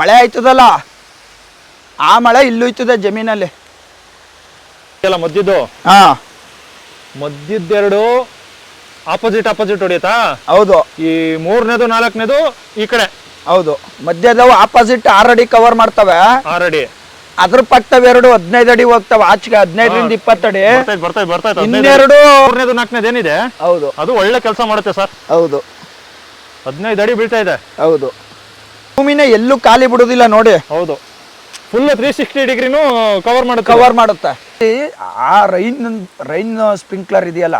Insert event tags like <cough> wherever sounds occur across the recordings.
ಮಳೆ ಆಯ್ತದಲ್ಲ? ಆ ಮಳೆ ಇಲ್ಲೂ ಇತ್ತದ ಜಮೀನಲ್ಲಿ. ಎಲ್ಲ ಮಧ್ಯದ್ದು ಹಾ. ಮದ್ದಿದ್ದೆರಡು ಆಪೋಸಿಟ್ ಆಪೋಸಿಟ್ ಹೊಡಿಯತಾ ಹೌದು. ಈ ಮೂರನೇದು ನಾಲ್ಕನೇದು ಈ ಕಡೆ. ಹೌದು. ಮಧ್ಯದವು ಆಪೋಸಿಟ್ ಆರಡಿ ಅಡಿ ಕವರ್ ಮಾಡ್ತವೆ. ಆರಡಿ ಅದ್ರ ಪಕ್ಕದವ ಎರಡು ಹದಿನೈದು ಅಡಿ ಹೋಗ್ತಾವ. ಆಚೆಗೆ ಹದಿನೈದರಿಂದ ಇಪ್ಪತ್ತಡಿ ಬರ್ತೈತೆ ಇನ್ನೆರಡು ಮೂರನೇದು ನಾಲ್ಕನೇದು ಏನಿದೆ? ಹೌದು. ಅದು ಒಳ್ಳೆ ಕೆಲಸ ಮಾಡುತ್ತೆ ಸರ್. ಹೌದು. ಹದಿನೈದು ಅಡಿ ಬೀಳ್ತಾ ಇದೆ. ಹೌದು. ಭೂಮಿನ ಎಲ್ಲೂ ಖಾಲಿ ಬಿಡುದಿಲ್ಲ ನೋಡಿ. ಹೌದು. ಫುಲ್ ತ್ರೀ ಸಿಕ್ಸ್ಟಿ ಡಿಗ್ರಿನೂ ಕವರ್ ಮಾಡುತ್ತೆ. ಕವರ್ ಮಾಡುತ್ತೆ. ಈ ಆ ರೈನ್ ರೈನ್ ಸ್ಪ್ರಿಂಕ್ಲರ್ ಇದೆಯಲ್ಲ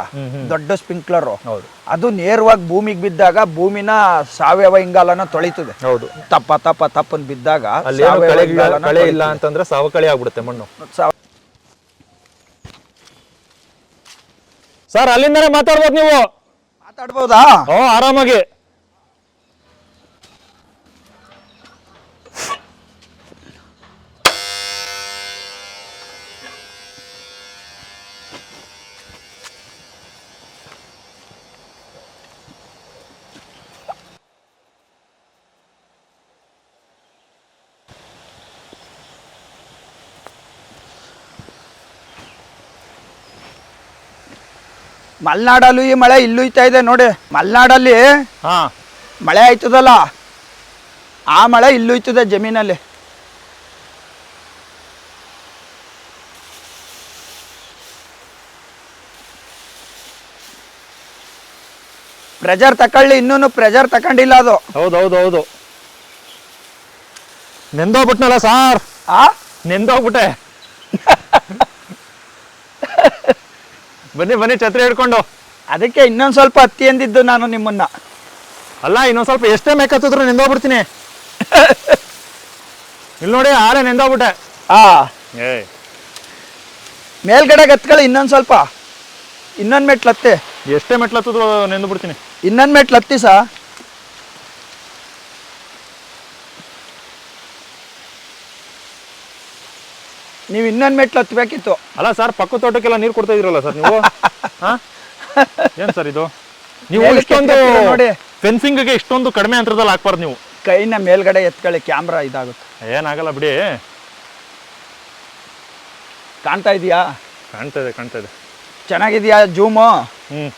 ದೊಡ್ಡ ಸ್ಪ್ರಿಂಕ್ಲರ್ ಹೌದು. ಅದು ನೇರವಾಗಿ ಭೂಮಿಗೆ ಬಿದ್ದಾಗ ಭೂಮಿನ ಸಾವಯವ ಇಂಗಾಲನ ತೊಳಿತದೆ. ಹೌದು. ತಪ್ಪ ತಪ್ಪ ತಪ್ಪನ್ ಬಿದ್ದಾಗ ಕಳೆ ಇಲ್ಲ ಅಂತಂದ್ರೆ ಸಾವಕಳಿ ಆಗ್ಬಿಡುತ್ತೆ ಮಣ್ಣು. ಸರ್ ಅಲ್ಲಿಂದನೇ ಮಾತಾಡ್ಬೋದು ನೀವು. ಮಾತಾಡ್ಬೋದಾ? ಓ ಆರಾಮಾಗಿ. ಮಲೆನಾಡಲ್ಲೂ ಈ ಮಳೆ ಇಲ್ಲೂ ಇತ್ತಾ ಇದೆ ನೋಡಿ. ಮಲ್ನಾಡಲ್ಲಿ ಹಾ. ಮಳೆ ಆಯ್ತದಲ್ಲ? ಆ ಮಳೆ ಇಲ್ಲೂ ಇತ್ತದ ಜಮೀನಲ್ಲಿ. ಪ್ರೆಜರ್ ತಕೊಳ್ಳಿ ಇನ್ನೂ ಪ್ರೆಜರ್ ತಕೊಂಡಿಲ್ಲ ಅದು. ಹೌದು ಹೌದು ಹೌದು ನೆಂದೋಗ್ಬಿಟ್ನಲ್ಲ ಸಾರ್? ಆ? ನೆಂದೋಗ್ಬಿಟ್ಟೆ. <laughs> ಬನ್ನಿ ಬನ್ನಿ ಛತ್ರಿ ಹಿಡ್ಕೊಂಡು. ಅದಕ್ಕೆ ಇನ್ನೊಂದು ಸ್ವಲ್ಪ ಹತ್ತಿ ಎಂದಿದ್ದು ನಾನು ನಿಮ್ಮನ್ನ. ಅಲ್ಲ ಇನ್ನೊಂದು ಸ್ವಲ್ಪ ಎಷ್ಟೇ ಮೇಕತ್ತಿದ್ರು ನಿಂದೋಗ್ಬಿಡ್ತೀನಿ ಇಲ್ಲಿ ನೋಡಿ ಆಳೆ ನಿಂದೋಗ್ಬಿಟ್ಟೆ ಆ. ಏ. ಮೇಲ್ಗಡೆ ಗತ್ಕೊಳ್ಳಿ ಇನ್ನೊಂದು ಸ್ವಲ್ಪ. ಇನ್ನೊಂದು ಮೆಟ್ಲು ಹತ್ತಿ ಎಷ್ಟೇ ಮೆಟ್ಲತ್ತಿದ್ರು ನಿಂದು ಬಿಡ್ತೀನಿ. ಇನ್ನೊಂದು ಮೆಟ್ಲು ಹತ್ತಿ ಸಾ. ನೀವು ಇನ್ನೊಂದು ಮೆಟ್ಲು ಹತ್ಬೇಕಿತ್ತು. ಅಲ್ಲ ಸರ್ ಪಕ್ಕ ತೋಟಕ್ಕೆಲ್ಲ ನೀರು ಕೊಡ್ತಾ ಇದ್ರಲ್ಲ ಸರ್ ನೀವು? <laughs> ಹಾ? ಏನ್ ಸರ್ ಇದು? ನೀವು ಮೇಲಕ್ಕೆ ಇಷ್ಟೊಂದು ನೋಡಿ ನೋಡಿ. ಫೆನ್ಸಿಂಗ್ಗೆ ಇಷ್ಟೊಂದು ಕಡಿಮೆ ಅಂತರದಲ್ಲಿ ಹಾಕ್ಬಾರ್ದು ನೀವು. ಕೈನ ಮೇಲ್ಗಡೆ ಎತ್ಕೊಳ್ಳಿ ಕ್ಯಾಮ್ರಾ ಇದಾಗುತ್ತೆ. ಏನಾಗಲ್ಲ ಬಿಡಿ. ಕಾಣ್ತಾ ಇದೀಯಾ? ಕಾಣ್ತಾ ಇದೆ ಕಾಣ್ತಾ ಇದೆ. ಚೆನ್ನಾಗಿದೆಯಾ ಜೂಮು? ಹ್ಮ್.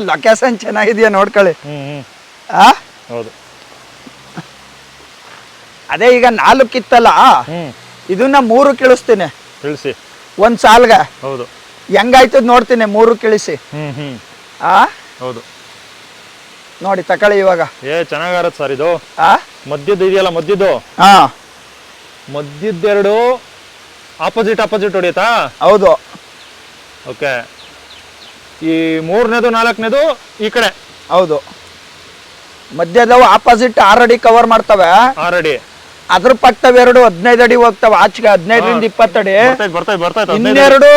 ಲೊಕೇಶನ್ ಚೆನ್ನಾಗಿದೆಯಾ ನೋಡ್ಕೊಳ್ಳಿ. ಹ್ಮ್ ಹ್ಮ್. ಆ? ಹೌದು. ಅದೇ ಈಗ ನಾಲ್ಕಿತ್ತಲ್ಲ ಹ್ಮ್. ಇದನ್ನ ಮೂರು ಕಿಳಿಸ್ತೀನಿ. ತಿಳಿಸಿ. ಒಂದ್ ಸಾಲ್ಗ. ಹೌದು. ಹೆಂಗಾಯ್ತದ ನೋಡ್ತೀನಿ ಮೂರು ಕಿಳಿಸಿ. ಹ್ಮ್ ಹ್ಮ್. ಆ? ಹೌದು. ನೋಡಿ ತಕೊಳ್ಳಿ ಇವಾಗ. ಏ ಚೆನ್ನಾಗಾರತ್ ಸರ್ ಇದು. ಆ? ಇದೆಯಲ್ಲ ಮದ್ಯದ್ದು? ಹಾ. ಮದ್ಯದ್ದೆರಡು ಆಪೋಸಿಟ್ ಆಪೋಸಿಟ್ ಹೊಡಿಯತಾ ಹೌದು. ಓಕೆ. ಈ ಮೂರನೇದು ನಾಲ್ಕನೇದು ಈ ಕಡೆ. ಹೌದು. ಮಧ್ಯದವು ಆಪೋಸಿಟ್ ಆರ್ ಅಡಿ ಕವರ್ ಮಾಡ್ತವೆ. ಆಲ್ರೆಡಿ ಅದ್ರ ಪಕ್ಕದವು ಎರಡು ಹದಿನೈದು ಅಡಿ ಹೋಗ್ತಾವ. ಆಚೆಗೆ ಹದಿನೈದರಿಂದ ಇಪ್ಪತ್ತಡಿ. ಇನ್ನೆರಡು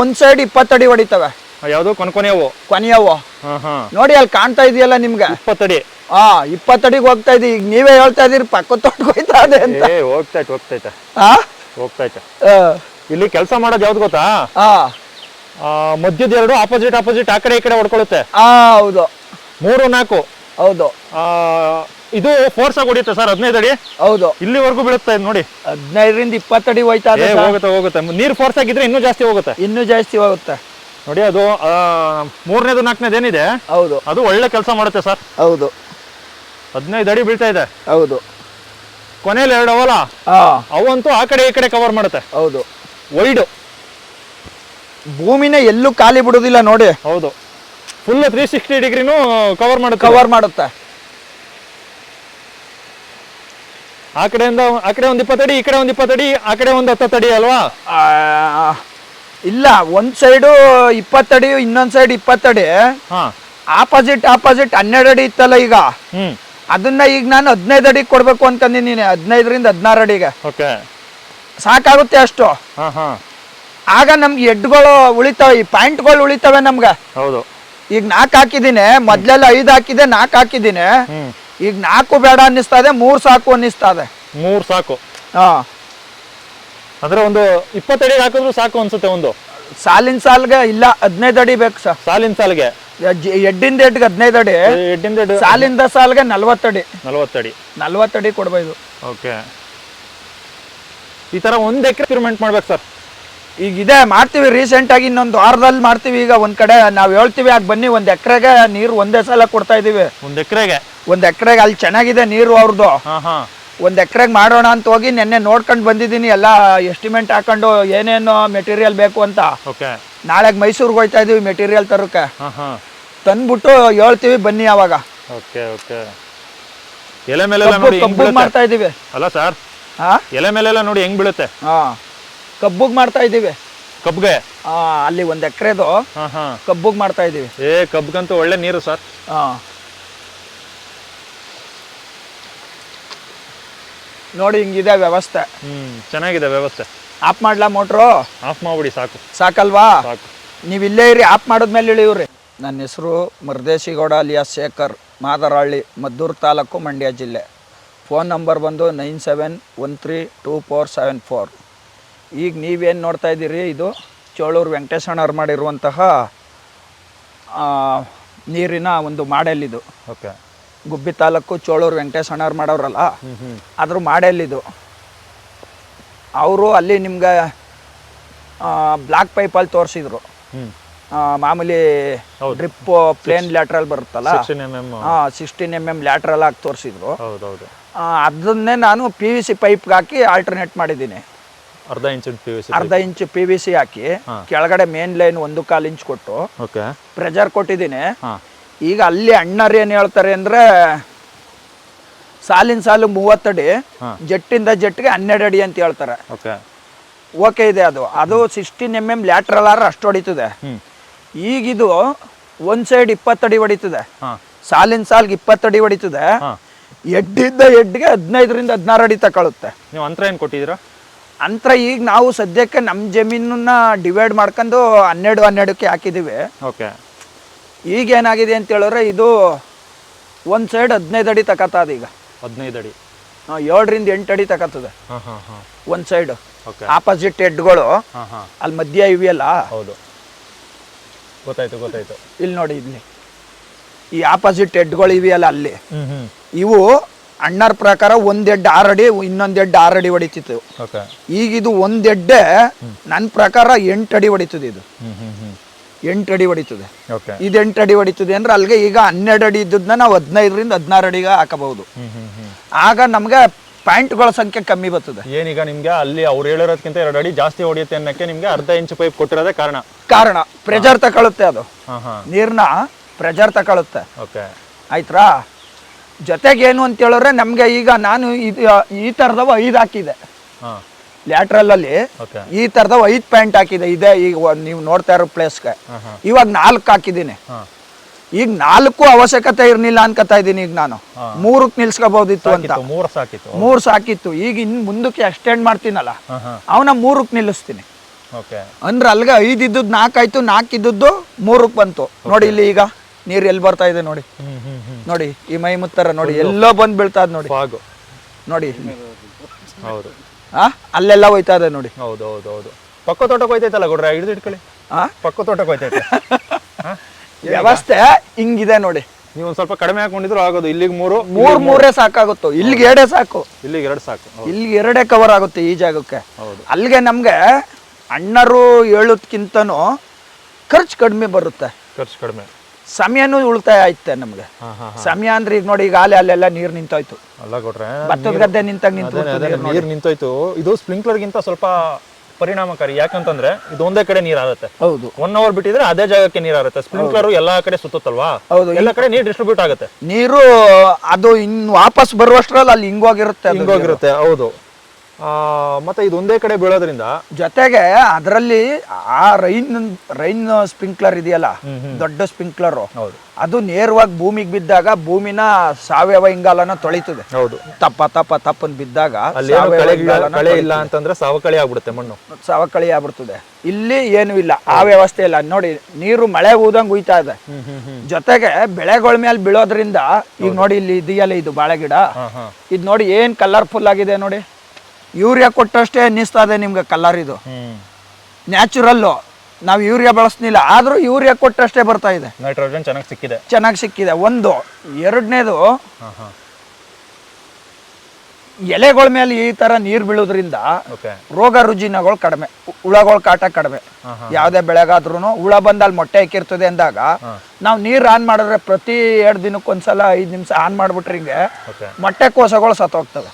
ಒಂದ್ ಸೈಡ್ ಇಪ್ಪತ್ತಡಿ ಹೊಡಿತವೆ. ಯಾವುದು? ಕೊನೆಯವು ಕೊನೆಯವು. ಹಾ ಹಾ. ನೋಡಿ ಅಲ್ಲಿ ಕಾಣ್ತಾ ಇದೆಯಲ್ಲ ನಿಮ್ಗೆ? ಇಪ್ಪತ್ತಡಿ. ಹಾ ಇಪ್ಪತ್ತಡಿಗೆ ಹೋಗ್ತಾ ಇದೀವಿ. ಈಗ ನೀವೇ ಹೇಳ್ತಾ ಇದೀರಿ ಪಕ್ಕ ತೋಟಕ್ಕೆ ಹೋಯ್ತಾ ಇದೆ ಅಂತ. ಏ ಹೋಗ್ತೈತೆ ಹೋಗ್ತೈತೆ ಇಲ್ಲಿ ಕೆಲಸ ಮಾಡೋದು ಯಾವ್ದು ಗೊತ್ತಾ? ಮಧ್ಯದ ಎರಡು ಆಪೋಸಿಟ್ ಆಪೋಸಿಟ್ ಆ ಕಡೆ ಈ ಕಡೆ ಹೊಡ್ಕೊಳ್ಳುತ್ತೆ. ಆ, ಹೌದು. ಮೂರು ನಾಲ್ಕು. ಹೌದು. ಆ, ಇದು ಫೋರ್ಸ್ ಆಗಿ ಹೊಡಿಯುತ್ತೆ ಸರ್ ಹದಿನೈದು ಅಡಿ? ಹೌದು. ಇಲ್ಲಿವರೆಗೂ ಬೀಳುತ್ತೆ ಇದು ನೋಡಿ? ಹದಿನೈದರಿಂದ ಇಪ್ಪತ್ತಡಿ ಹೋಯ್ತಾ ಏ. ಹೋಗುತ್ತೆ ಹೋಗುತ್ತೆ. ನೀರು ಫೋರ್ಸ್ ಆಗಿದ್ರೆ ಇನ್ನೂ ಜಾಸ್ತಿ ಹೋಗುತ್ತೆ. ಇನ್ನೂ ಜಾಸ್ತಿ ಹೋಗುತ್ತೆ. ನೋಡಿ ಅದು ಆ, ಮೂರನೇದು ನಾಲ್ಕನೇದು ಏನಿದೆ? ಹೌದು. ಅದು ಒಳ್ಳೆ ಕೆಲಸ ಮಾಡುತ್ತೆ ಸರ್ ಹೌದು. ಹದಿನೈದು ಅಡಿ ಬೀಳ್ತಾ ಇದೆ. ಹೌದು. ಕೊನೆಯಲ್ಲಿ ಎರಡು ಅವಲ್ಲ ಹಾ. ಅವಂತೂ ಆ ಕಡೆ ಈ ಕಡೆ ಕವರ್ ಮಾಡುತ್ತೆ. ಹೌದು. ವೈಡ್ ಭೂಮಿನ ಎಲ್ಲೂ ಖಾಲಿ ಬಿಡುದಿಲ್ಲ ನೋಡಿ. ಹೌದು. ಫುಲ್ ತ್ರೀ ಸಿಕ್ಸ್ಟಿ ಡಿಗ್ರಿನೂ ಕವರ್ ಮಾಡುತ್ತೆ. ಕವರ್ ಮಾಡುತ್ತೆ. ಆ ಕಡೆಯಿಂದ ಆ ಕಡೆ ಒಂದು ಇಪ್ಪತ್ತಡಿ ಈ ಕಡೆ ಒಂದು ಇಪ್ಪತ್ತಡಿ ಆ ಕಡೆ ಒಂದು ಹತ್ತಡಿ ಅಲ್ವಾ? ಆ, ಇಲ್ಲ ಒಂದ್ ಸೈಡು ಇಪ್ಪತ್ತಡಿ ಇನ್ನೊಂದ್ ಸೈಡ್ ಇಪ್ಪತ್ತಡಿ. ಹಾ. ಆಪೋಸಿಟ್ ಆಪೋಸಿಟ್ ಹನ್ನೆರಡು ಅಡಿ ಇತ್ತಲ್ಲ ಈಗ. ಹ್ಮ್. ಅದನ್ನ ಈಗ ನಾನು ಹದಿನೈದು ಅಡಿ ಕೊಡ್ಬೇಕು ಅನ್ಕೊಂಡಿದ್ದೀನಿ ಹದಿನೈದರಿಂದ ಹದಿನಾರು ಅಡಿಗೆ. ಓಕೆ. ಸಾಕಾಗುತ್ತೆ ಅಷ್ಟು. ಹಾ ಹಾ. ಆಗ ನಮ್ಗೆ ಎಡ್ಗಳು ಉಳಿತಾವೆ ಈ ಪ್ಯಾಂಟ್ಗಳು ಉಳಿತಾವೆ ನಮ್ಗೆ. ಹೌದು. ಈಗ ನಾಲ್ಕು ಹಾಕಿದ್ದೀನಿ ಮೊದ್ಲೆಲ್ಲ ಐದು ಹಾಕಿದೆ ನಾಲ್ಕು ಹಾಕಿದ್ದೀನಿ ಹ್ಮ್. ಈಗ ನಾಲ್ಕು ಬೇಡ ಅನ್ನಿಸ್ತಾ ಇದೆ ಮೂರು ಸಾಕು ಅನ್ನಿಸ್ತಾ ಇದೆ. ಮೂರ್ ಸಾಕು. ಹಾ ಅಂದ್ರೆ ಒಂದು ಇಪ್ಪತ್ತಡಿ ಹಾಕಿದ್ರು ಸಾಕು ಅನ್ಸುತ್ತೆ ಒಂದು. ಸಾಲಿನ ಸಾಲ್ಗೆ ಇಲ್ಲ ಹದಿನೈದು ಅಡಿ ಬೇಕು ಸರ್. ಸಾಲಿನ ಸಾಲಿಗೆ? ಎಡ್ಡಿಂದ ಎಡ್ಗೆ ಹದಿನೈದು ಅಡಿ. ಎಡ್ಡಿಂದ ಎಡ್ ಸಾಲಿಂದ ಸಾಲ್ಗೆ ನಲ್ವತ್ತಡಿ. ನಲವತ್ತಡಿ. ನಲ್ವತ್ತಡಿ ಕೊಡ್ಬೋದು. ಓಕೆ. ಈ ತರ ಒಂದ್ ಎಕ್ಸ್ಪೆರಿಮೆಂಟ್ ಮಾಡ್ಬೇಕು ಸರ್. ಈಗ ಇದೆ ಮಾಡ್ತೀವಿ. ರೀಸೆಂಟ್ ಆಗಿ ಇನ್ನೊಂದು ವಾರದಲ್ಲಿ ಮಾಡ್ತೀವಿ. ಈಗ ಒಂದ್ ಕಡೆ ನಾವು ಹೇಳ್ತೀವಿ ಆಗ ಬನ್ನಿ ಒಂದ್ ಎಕರೆಗೆ ನೀರು ಒಂದೇ ಸಲ ಕೊಡ್ತಾ ಇದೀವಿ. ಒಂದ್ ಎಕರೆಗೆ? ಒಂದ್ ಎಕರೆಗೆ ಅಲ್ಲಿ ಚೆನ್ನಾಗಿದೆ ನೀರು ಅವ್ರದ್ದು ಹಾ ಹಾ. ಒಂದ್ ಎಕರೆಗೆ ಮಾಡೋಣ ಅಂತ ಹೋಗಿ ನಿನ್ನೆ ನೋಡ್ಕೊಂಡು ಬಂದಿದ್ದೀನಿ ಎಲ್ಲ ಎಸ್ಟಿಮೇಟ್ ಹಾಕೊಂಡು ಏನೇನು ಮೆಟೀರಿಯಲ್ ಬೇಕು ಅಂತ. ನಾಳೆಗೆ ಮೈಸೂರಿಗೆ ಹೋಯ್ತಾ ಇದೀವಿ ಮೆಟೀರಿಯಲ್ ತರೋಕೆ. ತಂದ್ಬಿಟ್ಟು ಹೇಳ್ತೀವಿ ಬನ್ನಿ ಅವಾಗ. ಕಬ್ಬುಗ್ ಮಾಡ್ತಾ ಇದೀವಿ. ಅಲ್ಲ ಸರ್ ಹಾ ಎಲೆ ಮೇಲೆಲ್ಲ ನೋಡಿ ಹೆಂಗ್ ಬೀಳುತ್ತೆ? ಹಾ. ಕಬ್ಬುಗ್ ಮಾಡ್ತಾ ಇದೀವಿ. ಕಬ್ಗೆ? ಆ, ಅಲ್ಲಿ ಒಂದ್ ಎಕ್ರೆದು ಕಬ್ಬುಗ್ ಮಾಡ್ತಾ ಇದೀವಿ. ಏ ಕಬ್ಗಂತೂ ಒಳ್ಳೆ ನೀರು ಸರ್ ನೋಡಿ ಹಿಂಗಿದೆ ವ್ಯವಸ್ಥೆ. ಹ್ಮ್ ಚೆನ್ನಾಗಿದೆ ವ್ಯವಸ್ಥೆ. ಆಫ್ ಮಾಡ್ಲಾ ಮೋಟ್ರು? ಆಫ್ ಮಾಡ್ಬಿಡಿ ಸಾಕು. ಸಾಕಲ್ವಾ? ಸಾಕು. ನೀವು ಇಲ್ಲೇ ಇರಿ ಆಫ್ ಮಾಡಿದ್ಮೇಲೆ ಇಳಿವ್ರಿ ನನ್ನ ಹೆಸರು ಮರ್ದೇಶಿಗೌಡ ಅಲಿಯಾ ಶೇಖರ್ ಮಾದರಹಳ್ಳಿ ಮದ್ದೂರು ತಾಲೂಕು ಮಂಡ್ಯ ಜಿಲ್ಲೆ. ಫೋನ್ ನಂಬರ್ ಬಂದು nine seven one three two four seven four. ಈಗ ನೀವೇನು ನೋಡ್ತಾ ಇದ್ದೀರಿ ಇದು ಚೋಳೂರು ವೆಂಕಟೇಶಣ್ಣವ್ರು ಮಾಡಿರುವಂತಹ ಆ, ನೀರಿನ ಒಂದು ಮಾಡೆಲ್ ಇದು. ಓಕೆ. ಗುಬ್ಬಿ ತಾಲೂಕು ಚೋಳೂರು ವೆಂಕಟೇಶಣ್ಣವ್ರು ಮಾಡೋರಲ್ಲ ಹ್ಮ್ ಮಾಡೆಲ್ಲಿದು ಅದ್ರ ಮಾಡೆಲ್ ಅವರು ಅಲ್ಲಿ ನಿಮ್ಗೆ ಬ್ಲಾಕ್ ಪೈಪಲ್ಲಿ ತೋರಿಸಿದ್ರು. ಮಾಮೂಲಿ. ಡ್ರಿಪ್ ಪ್ಲೇನ್ ಲ್ಯಾಟ್ರಲ್ ಬರುತ್ತಲ್ಲ? ಸಿಕ್ಸ್ಟೀನ್ ಎಂ ಎಂ ಹಾಂ ಸಿಕ್ಸ್ಟೀನ್ ಎಂ ಎಂ ಲ್ಯಾಟ್ರಲ್ ಹಾಕಿ ತೋರಿಸಿದ್ರು. ಅದನ್ನೇ ನಾನು ಪಿ ವಿ ಸಿ ಪೈಪ್ಗೆ ಹಾಕಿ ಆಲ್ಟರ್ನೇಟ್ ಮಾಡಿದ್ದೀನಿ. ಅರ್ಧ ಇಂಚ್ ಪಿ ವಿ ಸಿ ಅರ್ಧ ಇಂಚ್ ಪಿ ವಿ ಸಿ ಹಾಕಿ ಕೆಳಗಡೆ ಮೇನ್ ಲೈನ್ ಒಂದು ಕಾಲು ಇಂಚ್ ಕೊಟ್ಟು ಪ್ರೆಜರ್ ಕೊಟ್ಟಿದ್ದೀನಿ. ಈಗ ಅಲ್ಲಿ ಅಣ್ಣರು ಏನು ಹೇಳ್ತಾರೆ ಅಂದರೆ ಸಾಲಿನ ಸಾಲು ಮೂವತ್ತಡಿ. ಜಟ್ಟಿಂದ ಜಟ್ಟಿಗೆ ಹನ್ನೆರಡು ಅಡಿ ಅಂತ ಹೇಳ್ತಾರೆ. ಓಕೆ. ಇದೆ ಅದು. ಅದು ಸಿಕ್ಸ್ಟೀನ್ ಎಂ ಎಂ ಲ್ಯಾಟ್ರಲ್ ಆರ್ ಅಷ್ಟು ಹೊಡಿತದೆ. ಈಗಿದು ಒಂದು ಸೈಡ್ ಇಪ್ಪತ್ತಡಿ ಹೊಡಿತದೆ. ಸಾಲಿನ ಸಾಲ್ಗೆ ಇಪ್ಪತ್ತಡಿ ಹೊಡಿತದೆ. ಎಡ್ಡಿದ್ದ ಎಡ್ಗೆ ಹದಿನೈದರಿಂದ ಹದಿನಾರು ಅಡಿ ತಗೊಳುತ್ತೆ. ನೀವು ಅಂತರ ಏನು ಕೊಟ್ಟಿದ್ರ ಅಂತರ ಈಗ ನಾವು ಸದ್ಯಕ್ಕೆ ನಮ್ಮ ಜಮೀನನ್ನ ಡಿವೈಡ್ ಮಾಡ್ಕೊಂಡು ಹನ್ನೆರಡು ಹನ್ನೆರಡಕ್ಕೆ ಹಾಕಿದ್ದೀವಿ. ಓಕೆ. ಈಗ ಏನಾಗಿದೆ ಅಂತ ಹೇಳಿದ್ರೆ ಇದು ಒಂದು ಸೈಡ್ ಹದಿನೈದು ಅಡಿ ತಕತ್ತದ ಈಗ. ಹದಿನೈದು ಅಡಿ. ಆ, ಏಳರಿಂದ ಎಂಟು ಅಡಿ ತಕತ್ತದೆ. ಒಂದ್ ಹಾಂ ಹಾಂ. ಸೈಡ್ ಆಪೋಸಿಟ್ ಹೆಡ್ಗಳು ಹಾಂ ಹಾಂ. ಅಲ್ಲಿ ಮಧ್ಯ ಇವೆಯಲ್ಲ ಹೌದು. ಗೊತ್ತಾಯ್ತು ಗೊತ್ತಾಯ್ತು. ಇಲ್ಲಿ ನೋಡಿ ಇಲ್ಲಿ. ಈ ಆಪೋಸಿಟ್ ಹೆಡ್ಗಳು ಇವೆಯಲ್ಲ ಅಲ್ಲಿ ಇವು ಅಣ್ಣರ ಪ್ರಕಾರ ಒಂದ್ ಎಡ್ ಆರು ಅಡಿ ಇನ್ನೊಂದ್ ಎಡ್ ಆರು ಅಡಿ ಹೊಡಿತಿತ್ತು. ಈಗ ಇದು ಒಂದ್ ಎಡ್ಡೆ ನನ್ನ ಪ್ರಕಾರ ಎಂಟು ಅಡಿ ಹೊಡಿತದೆ ಇದು. ಎಂಟು ಅಡಿ ಹೊಡಿತದೆ. ಇದು ಎಂಟು ಅಡಿ ಹೊಡಿತದೆ ಅಂದ್ರೆ ಅಲ್ಲಿಗೆ ಈಗ ಹನ್ನೆರಡು ಅಡಿ ಇದ್ದದನ್ನ ನಾವು ಹದಿನೈದರಿಂದ ಹದಿನಾರು ಅಡಿಗೆ ಹಾಕಬಹುದು. ಆಗ ನಮ್ಗೆ ಪ್ಯಾಂಟ್ಗಳ ಸಂಖ್ಯೆ ಕಮ್ಮಿ ಬರ್ತದೆ. ಏನೀಗ ನಿಮ್ಗೆ ಅಲ್ಲಿ ಅವ್ರು ಹೇಳಿರೋದಕ್ಕಿಂತ ಎರಡು ಅಡಿ ಜಾಸ್ತಿ ಹೊಡಿಯುತ್ತೆ ಅನ್ನಕ್ಕೆ ನಿಮ್ಗೆ ಅರ್ಧ ಇಂಚ್ ಪೈಪ್ ಕೊಟ್ಟಿರೋದೇ ಕಾರಣ. ಕಾರಣ. ಪ್ರೆಜರ್ ತಗೊಳುತ್ತೆ ಅದು. ನೀರ್ನ ಪ್ರೆಜರ್ ತಗೊಳುತ್ತೆ ಆಯ್ತಾ ಜೊತೆಗೆ ಏನು ಅಂತ ಹೇಳಿದ್ರೆ ನಮಗೆ ಈಗ ನಾನು ಈ ತರದವ ಐದು ಹಾಕಿದೆ. ಲ್ಯಾಟ್ರಲ್ ಅಲ್ಲಿ ಈ ತರದ ವೈಟ್ ಪ್ಯಾಂಟ್ ಹಾಕಿದೆ. ಇದೆ ಈಗ ನೀವು ನೋಡ್ತಾ ಇರೋ ಪ್ಲೇಸ್ಗೆ ಇವಾಗ ನಾಲ್ಕು ಹಾಕಿದ್ದೀನಿ. ಈಗ ನಾಲ್ಕು ಅವಶ್ಯಕತೆ ಇರ್ಲಿಲ್ಲ ಅನ್ಕೋತಾ ಇದ್ದೀನಿ ಈಗ ನಾನು. ಮೂರಕ್ಕೆ ನಿಲ್ಸ್ಕೋಬಹುದಿತ್ತು ಅಂತ. ಮೂರ್ ಸಾಕಿತ್ತು. ಮೂರು ಸಾಕಿತ್ತು. ಈಗ ಇನ್ನು ಮುಂದಕ್ಕೆ ಎಕ್ಸ್ಟೆಂಡ್ ಮಾಡ್ತೀನಲ್ಲ. ಅವನ ಮೂರಕ್ಕೆ ನಿಲ್ಲಿಸ್ತೀನಿ. ಅಂದ್ರೆ ಅಲ್ಗ ಐದ್ ಇದ್ದದ್ದು ನಾಲ್ಕಾಯ್ತು ನಾಲ್ಕು ಇದ್ದದ್ದು ಮೂರಕ್ಕೆ ಬಂತು. ನೋಡಿ ಇಲ್ಲಿ ಈಗ ನೀರ್ ಎಲ್ಲಿ ಬರ್ತಾ ಇದೆ ನೋಡಿ. ನೋಡಿ ಈ ಮೈ ಮುತ್ತರ ನೋಡಿ ಎಲ್ಲೋ ಬಂದು ಬೀಳ್ತಾ ನೋಡಿ. ನೋಡಿ. ಹೌದು. ಆ? ಅಲ್ಲೆಲ್ಲ ಹೋಯ್ತಾ ಇದೆ ನೋಡಿ. ಹೌದು ಹೌದು ಹೌದು. ಪಕ್ಕ ತೋಟಕ್ಕೆ ಹೋಯ್ತೈತಲ್ಲ ಗುಡ್ರ? ಹಿಡಿದು ಇಟ್ಕೊಳ್ಳಿ ಆ? ಪಕ್ಕ ತೋಟಕ್ಕೆ ಹೋಯ್ತೈತೆ. ಹಾಂ <laughs> ವ್ಯವಸ್ಥೆ ಹಿಂಗಿದೆ ನೋಡಿ. ನೀವು ಒಂದು ಸ್ವಲ್ಪ ಕಡಿಮೆ ಹಾಕೊಂಡಿದ್ರು ಆಗೋದು. ಇಲ್ಲಿಗೆ ಮೂರು ಮೂರ್ ಮೂರೇ. ಸಾಕಾಗುತ್ತೋ? ಇಲ್ಲಿಗೆ ಎರಡೇ ಸಾಕು. ಇಲ್ಲಿಗೆ ಎರಡು ಸಾಕು. ಇಲ್ಲಿ ಎರಡೇ ಕವರ್ ಆಗುತ್ತೆ ಈ ಜಾಗಕ್ಕೆ. ಹೌದು. ಅಲ್ಲಿಗೆ ನಮ್ಗೆ ಅಣ್ಣರು ಹೇಳೋದ್ಕಿಂತನೂ ಖರ್ಚು ಕಡಿಮೆ ಬರುತ್ತೆ. ಖರ್ಚು ಕಡಿಮೆ. ಸಮಯನೂ ಉಳಿತಾಯ ಆಯ್ತೆ ನಮ್ಗೆ. ಸಮಯ ಅಂದ್ರೆ ಈಗ ನೋಡಿ ಈಗ ಅಲ್ಲಿ ಅಲ್ಲೆಲ್ಲ ನೀರ್ ನಿಂತೋಯ್ತು. ಅಲ್ಲ ಕೊಟ್ರೆ ಭತ್ತದ ಗದ್ದೆ ನಿಂತಾಗ ನಿಂತು ನೀರು ನಿಂತೋಯ್ತು. ಇದು ಸ್ಪ್ರಿಂಕ್ಲರ್ ಗಿಂತ ಸ್ವಲ್ಪ ಪರಿಣಾಮಕಾರಿ. ಯಾಕಂತಂದ್ರೆ ಇದು ಒಂದೇ ಕಡೆ ನೀರ್ ಆಗುತ್ತೆ ಹೌದು. ಒನ್ ಅವರ್ ಬಿಟ್ಟಿದ್ರೆ ಅದೇ ಜಾಗಕ್ಕೆ ನೀರ್ ಆಗುತ್ತೆ ಸ್ಪ್ರಿಂಕ್ಲರ್ ಎಲ್ಲಾ ಕಡೆ ಸುತ್ತಲ್ವಾ ಹೌದು. ಎಲ್ಲ ಕಡೆ ನೀರ್ ಡಿಸ್ಟ್ರಿಬ್ಯೂಟ್ ಆಗುತ್ತೆ. ನೀರು ಅದು ಇನ್ ವಾಪಸ್ ಬರುವಷ್ಟರಲ್ಲಿ ಅಲ್ಲಿ ಹಿಂಗೋಗಿರುತ್ತೆ. ಹಿಂಗೋಗಿರುತ್ತೆ ಹೌದು. ಮತ್ತೆ ಇದು ಒಂದೇ ಕಡೆ ಬೀಳೋದ್ರಿಂದ ಜೊತೆಗೆ ಅದರಲ್ಲಿ ಆ ರೈನ್ ರೈನ್ ಸ್ಪ್ರಿಂಕ್ಲರ್ ಇದೆಯಲ್ಲ ದೊಡ್ಡ ಸ್ಪ್ರಿಂಕ್ಲರ್ ಹೌದು. ಅದು ನೇರವಾಗಿ ಭೂಮಿಗೆ ಬಿದ್ದಾಗ ಭೂಮಿನ ಸಾವಯವ ಇಂಗಾಲನ ತೊಳಿತದೆ. ಹೌದು. ತಪ್ಪ ತಪ್ಪ ತಪ್ಪನ್ ಬಿದ್ದಾಗ ಕಳೆ ಇಲ್ಲ ಅಂತಂದ್ರೆ ಸವಕಳಿ ಆಗ್ಬಿಡುತ್ತೆ ಮಣ್ಣು. ಸವಕಳಿ ಆಗ್ಬಿಡ್ತದೆ. ಇಲ್ಲಿ ಏನು ಇಲ್ಲ ಆ ವ್ಯವಸ್ಥೆ ಇಲ್ಲ. ನೋಡಿ ನೀರು ಮಳೆ ಊದಂಗ್ ಉಯ್ತಾ ಇದೆ. ಜೊತೆಗೆ ಬೆಳೆಗಳ ಮೇಲೆ ಬೀಳೋದ್ರಿಂದ ಈಗ ನೋಡಿ ಇಲ್ಲಿ ಇದೆಯಲ್ಲ ಇದು ಬಾಳೆ ಗಿಡ. ಇದು ನೋಡಿ ಏನ್ ಕಲರ್ಫುಲ್ ಆಗಿದೆ ನೋಡಿ. ಯೂರಿಯಾ ಕೊಟ್ಟಷ್ಟೇ ಅನ್ನಿಸ್ತಾ ಇದೆ ನಿಮ್ಗೆ ಕಲರ್ ಇದು ನ್ಯಾಚುರಲ್ಲು. ನಾವು ಯೂರಿಯಾ ಬಳಸ್ನಿಲ್ಲ ಆದರೂ ಯೂರಿಯಾ ಕೊಟ್ಟಷ್ಟೇ ಬರ್ತಾ ಇದೆ. ನೈಟ್ರೋಜನ್ ಚೆನ್ನಾಗಿ ಸಿಕ್ಕಿದೆ. ಚೆನ್ನಾಗಿ ಸಿಕ್ಕಿದೆ. ಒಂದು ಎರಡನೇದು ಎಲೆಗಳ ಮೇಲೆ ಈ ತರ ನೀರು ಬೀಳೋದ್ರಿಂದ ರೋಗ ರುಜಿನಗಳು ಕಡಿಮೆ ಹುಳಗಳ ಕಾಟ ಕಡಿಮೆ. ಯಾವುದೇ ಬೆಳೆಗಾದ್ರೂ ಹುಳ ಬಂದಲ್ಲಿ ಮೊಟ್ಟೆ ಹಾಕಿರ್ತದೆ ಅಂದಾಗ ನಾವು ನೀರು ಆನ್ ಮಾಡಿದ್ರೆ ಪ್ರತಿ ಎರಡು ದಿನಕ್ಕೊಂದ್ಸಲ ಐದು ನಿಮಿಷ ಆನ್ ಮಾಡಿಬಿಟ್ರೆ ಹಿಂಗೆ ಮೊಟ್ಟೆ ಕೋಶಗಳು ಸತ್ತೋಗ್ತವೆ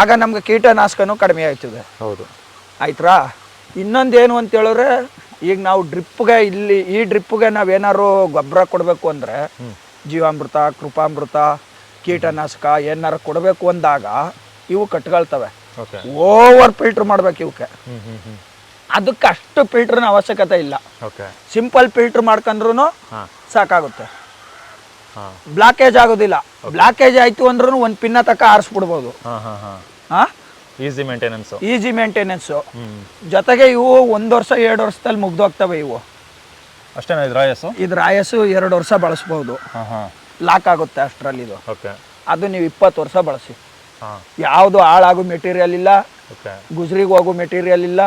ಆಗ ನಮ್ಗೆ ಕೀಟನಾಶಕನೂ ಕಡಿಮೆ ಆಯ್ತದೆ. ಹೌದು. ಆಯ್ತಾ ಇನ್ನೊಂದೇನು ಅಂತ ಹೇಳಿದ್ರೆ ಈಗ ನಾವು ಡ್ರಿಪ್ಗೆ ಇಲ್ಲಿ ಈ ಡ್ರಿಪ್ಗೆ ನಾವೇನಾದ್ರು ಗೊಬ್ಬರ ಕೊಡಬೇಕು ಅಂದರೆ ಜೀವಾಮೃತ ಕೃಪಾಮೃತ ಕೀಟನಾಶಕ ಏನಾರು ಕೊಡಬೇಕು ಅಂದಾಗ ಇವು ಕಟ್ಕೊಳ್ತವೆ. ಓಕೆ. ಓವರ್ ಫಿಲ್ಟರ್ ಮಾಡ್ಬೇಕು ಇವಕ್ಕೆ ಅದಕ್ಕೆ ಅಷ್ಟು ಫಿಲ್ಟರ್ನ ಅವಶ್ಯಕತೆ ಇಲ್ಲ. ಓಕೆ. ಸಿಂಪಲ್ ಫಿಲ್ಟರ್ ಮಾಡ್ಕೊಂಡ್ರು ಸಾಕಾಗುತ್ತೆ. ಬ್ಲಾಕೇಜ್ ಆಗೋದಿಲ್ಲ. ಬ್ಲಾಕೇಜ್ ಆಯ್ತು ಅಂದ್ರೂ ಒಂದು ಪಿನ್ನ ತಕ್ಕ ಆರಿಸ್ಬಿಡ್ಬೋದು. ಈಸಿ ಮೇಂಟೆನೆನ್ಸ್ ಈಸಿ ಮೇಂಟೆನೆನ್ಸ್ ಜೊತೆಗೆ ಇವು ಒಂದು ವರ್ಷ ಎರಡು ವರ್ಷದಲ್ಲಿ ಮುಗ್ದೋಗ್ತವೆ ಇವು. ಅಷ್ಟೇನಾ ಇದು ರಾಯಸ್ಸು ಇದ್ರ ಆಯಸ್ಸು ಎರಡು ವರ್ಷ ಬಳಸ್ಬೋದು. ಲಾಕ್ ಆಗುತ್ತೆ ಅಷ್ಟರಲ್ಲಿ ಇದು. ಓಕೆ ಅದು ನೀವು ಇಪ್ಪತ್ತು ವರ್ಷ ಬಳಸಿ. ಯಾವುದು ಹಾಳಾಗೋ ಮೆಟೀರಿಯಲ್ ಇಲ್ಲ. ಓಕೆ ಗುಜ್ರಿಗೆ ಹೋಗೋ ಮೆಟೀರಿಯಲ್ ಇಲ್ಲ.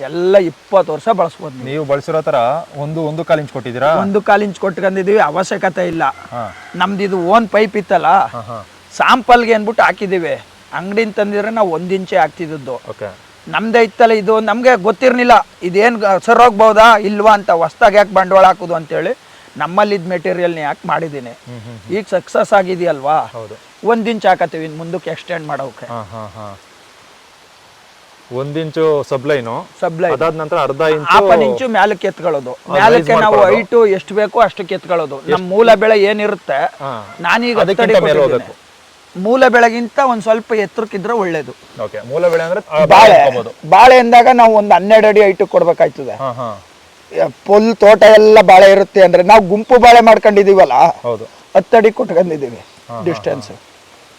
ಎಲ್ಲ ಇಪ್ಪತ್ತು ವರ್ಷ ಬಳಸ್ಬೋದು ನೀವು. ನೀವು ಬಳಸಿರೋ ತರ ಒಂದು ಒಂದು ಕಾಲು ಇಂಚ್ ಕೊಟ್ಟಿದ್ದೀರಾ? ಒಂದು ಕಾಲು ಇಂಚ್ ಕೊಟ್ಕೊಂಡಿದೀವಿ ಅವಶ್ಯಕತೆ ಇಲ್ಲ. ಹಾಂ. ನಮ್ದು ಇದು ಓನ್ ಪೈಪ್ ಇತ್ತಲ್ಲ ಹಾ, ಹಾಂ. ಸಾಂಪಲ್ಗೆ ಅಂದ್ಬಿಟ್ಟು ಹಾಕಿದ್ದೀವಿ. ಅಂಗಡಿನ ತಂದಿದ್ರೆ ನಾವು ಒಂದು ಇಂಚೆ ಹಾಕ್ತಿದ್ದದ್ದು. ಓಕೆ. ನಮ್ದೇ ಇತ್ತಲ್ಲ ಇದು ನಮಗೆ ಗೊತ್ತಿರಲಿಲ್ಲ. ಇದೇನು ಸರೋಗ್ಬೋದಾ ಇಲ್ವಾ ಅಂತ ಹೊಸ್ದಾಗಿ ಯಾಕೆ ಬಂಡವಾಳ ಹಾಕೋದು ಅಂತೇಳಿ ನಮ್ಮಲ್ಲಿದ್ದ ಮೆಟೀರಿಯಲ್ನ ಯಾಕೆ ಮಾಡಿದ್ದೀನಿ. ಈಗ ಸಕ್ಸಸ್ ಆಗಿದೆಯಲ್ವಾ? ಹೌದು. ಒಂದು ಇಂಚ್ ಹಾಕತ್ತೀವಿ ಇನ್ನು ಮುಂದಕ್ಕೆ ಎಕ್ಸ್ಟೆಂಡ್ ಮಾಡೋಕೆ. ಹಾಂ ಹಾಂ ಹಾಂ. ಒಂದು ಇಂಚು ಸಬ್ಲೈನು. ಸಬ್ಲೈ ಅದಾದ ನಂತರ ಅರ್ಧ ಇಂಚು ಮೇಲೆ ಇಂಚು ಮ್ಯಾಲಕ್ಕೆ ಎತ್ಕೊಳ್ಳೋದು. ಮ್ಯಾಲಕ್ಕೆ ನಾವು ಹೈಟು ಎಷ್ಟು ಬೇಕೋ ಅಷ್ಟಕ್ಕೆ ಎತ್ಕೊಳ್ಳೋದು. ನಮ್ಮ ಮೂಲ ಬೆಳೆ ಏನಿರುತ್ತೆ ನಾನೀಗ ಮೇಲೆ ಬೆಳೆಗಿಂತ ಒಂದ್ ಸ್ವಲ್ಪ ಎತ್ತರಕ್ಕಿದ್ರೆ ಒಳ್ಳೇದು. ಮೂಲ ಬೆಳೆ ಅಂದ್ರೆ ಬಾಳೆ. ಬಾಳೆ ಅಂದಾಗ ನಾವು ಒಂದು ಹನ್ನೆರಡು ಅಡಿ ಹೈಟ್ ಕೊಡ್ಬೇಕಾಯ್ತದೆ. ಫುಲ್ ತೋಟ ಎಲ್ಲ ಬಾಳೆ ಇರುತ್ತೆ ಅಂದ್ರೆ ನಾವು ಗುಂಪು ಬಾಳೆ ಮಾಡ್ಕೊಂಡಿದೀವಲ್ಲ ಹೌದು. ಹತ್ತಡಿ ಕೊಟ್ಕೊಂಡಿದೀವಿ. ಡಿಸ್ಟೆನ್ಸ್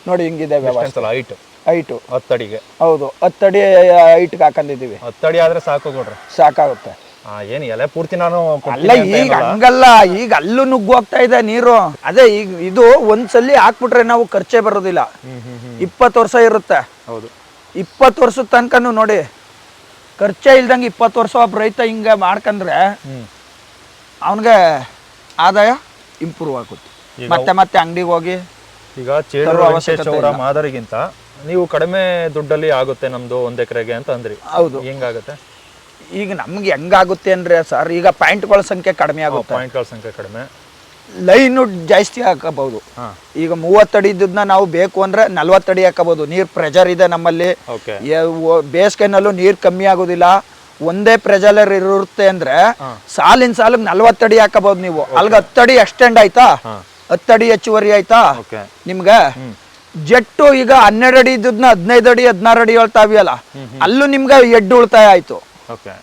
ನೋಡಿ ಹಿಂಗಿದೆ ಹೈಟ್. ಹೈಟು. ಹತ್ತಡಿಗೆ. ಹೌದು ಹತ್ತಡಿ ಹೈಟ್ಗೆ ಹಾಕೊಂಡಿದೀವಿ ಹತ್ತಡಿ ಆದ್ರೆ ಸಾಕು ಕೊಡ್ರಿ ಸಾಕಾಗುತ್ತೆ. ಆ ಏನು ಎಲೆ ಪೂರ್ತಿ ನಾನು ಅಲ್ಲ ಈಗ ಹಂಗಲ್ಲ ಈಗ ಅಲ್ಲೂ ನುಗ್ಗೋಗ್ತಾ ಇದೆ ನೀರು. ಅದೇ ಈಗ ಇದು ಒಂದ್ಸಲಿ ಹಾಕ್ಬಿಟ್ರೆ ನಾವು ಖರ್ಚೆ ಬರೋದಿಲ್ಲ. ಇಪ್ಪತ್ತು ವರ್ಷ ಇರುತ್ತೆ. ಹೌದು. ಇಪ್ಪತ್ತು ವರ್ಷದ ತನಕನೂ ನೋಡಿ ಖರ್ಚೆ ಇಲ್ದಂಗೆ ಇಪ್ಪತ್ತು ವರ್ಷ ಒಬ್ಬ ರೈತ ಹಿಂಗೆ ಮಾಡ್ಕಂದ್ರೆ ಅವನಿಗೆ ಆದಾಯ ಇಂಪ್ರೂವ್ ಆಗುತ್ತೆ. ಮತ್ತೆ ಮತ್ತೆ ಅಂಗಡಿಗೆ ಹೋಗಿ ಈಗ ಮಾದರಿಗಿಂತ ನೀವು ಕಡಿಮೆ ದುಡ್ಡಲ್ಲಿ ಆಗುತ್ತೆ ನಮ್ದು ಒಂದ್ ಎಕರೆಗೆ ಅಂತ ಅಂದ್ರಿ. ಹೌದು. ಹೆಂಗಾಗುತ್ತೆ? ಈಗ ನಮ್ಗೆ ಹೆಂಗಾಗುತ್ತೆ ಅಂದ್ರೆ ಸರ್ ಈಗ ಪಾಯಿಂಟ್ಗಳ ಸಂಖ್ಯೆ ಕಡಿಮೆ ಆಗುತ್ತೆ. ಪಾಯಿಂಟ್ಗಳ ಸಂಖ್ಯೆ ಕಡಿಮೆ. ಲೈನು ಜಾಸ್ತಿ ಹಾಕಬಹುದು. ಈಗ ಮೂವತ್ತಡಿ ಇದ್ದದನ್ನ ನಾವು ಬೇಕು ಅಂದ್ರೆ ನಲ್ವತ್ತಡಿ ಹಾಕಬಹುದು. ನೀರ್ ಪ್ರೆಷರ್ ಇದೆ ನಮ್ಮಲ್ಲಿ. ಬೇಸಿಗೆನಲ್ಲೂ ನೀರ್ ಕಮ್ಮಿ ಆಗೋದಿಲ್ಲ. ಒಂದೇ ಪ್ರೆಜಲರ್ ಇರುತ್ತೆ ಅಂದ್ರೆ ಸಾಲಿನ ಸಾಲಿಗೆ ನಲ್ವತ್ತಡಿ ಹಾಕಬಹುದು ನೀವು. ಅಲ್ಗ ಹತ್ತಡಿ ಎಕ್ಸ್ಟೆಂಡ್ ಆಯ್ತಾ? ಹತ್ತಡಿ ಹೆಚ್ಚುವರಿ ಆಯ್ತಾ? ನಿಮ್ಗೆ? ಜೆಟ್ಟು ಈಗ ಹನ್ನೆರಡು ಅಡಿ ಇದ್ದದ್ನ ಹದಿನೈದು ಅಡಿ ಹದಿನಾರು ಅಡಿ ಹೇಳ್ತಾವಿಯಲ್ಲ ಅಲ್ಲೂ ನಿಮ್ಗೆ ಎಡ್ಡು ಉಳಿತಾಯ ಆಯ್ತು. ಓಕೆ.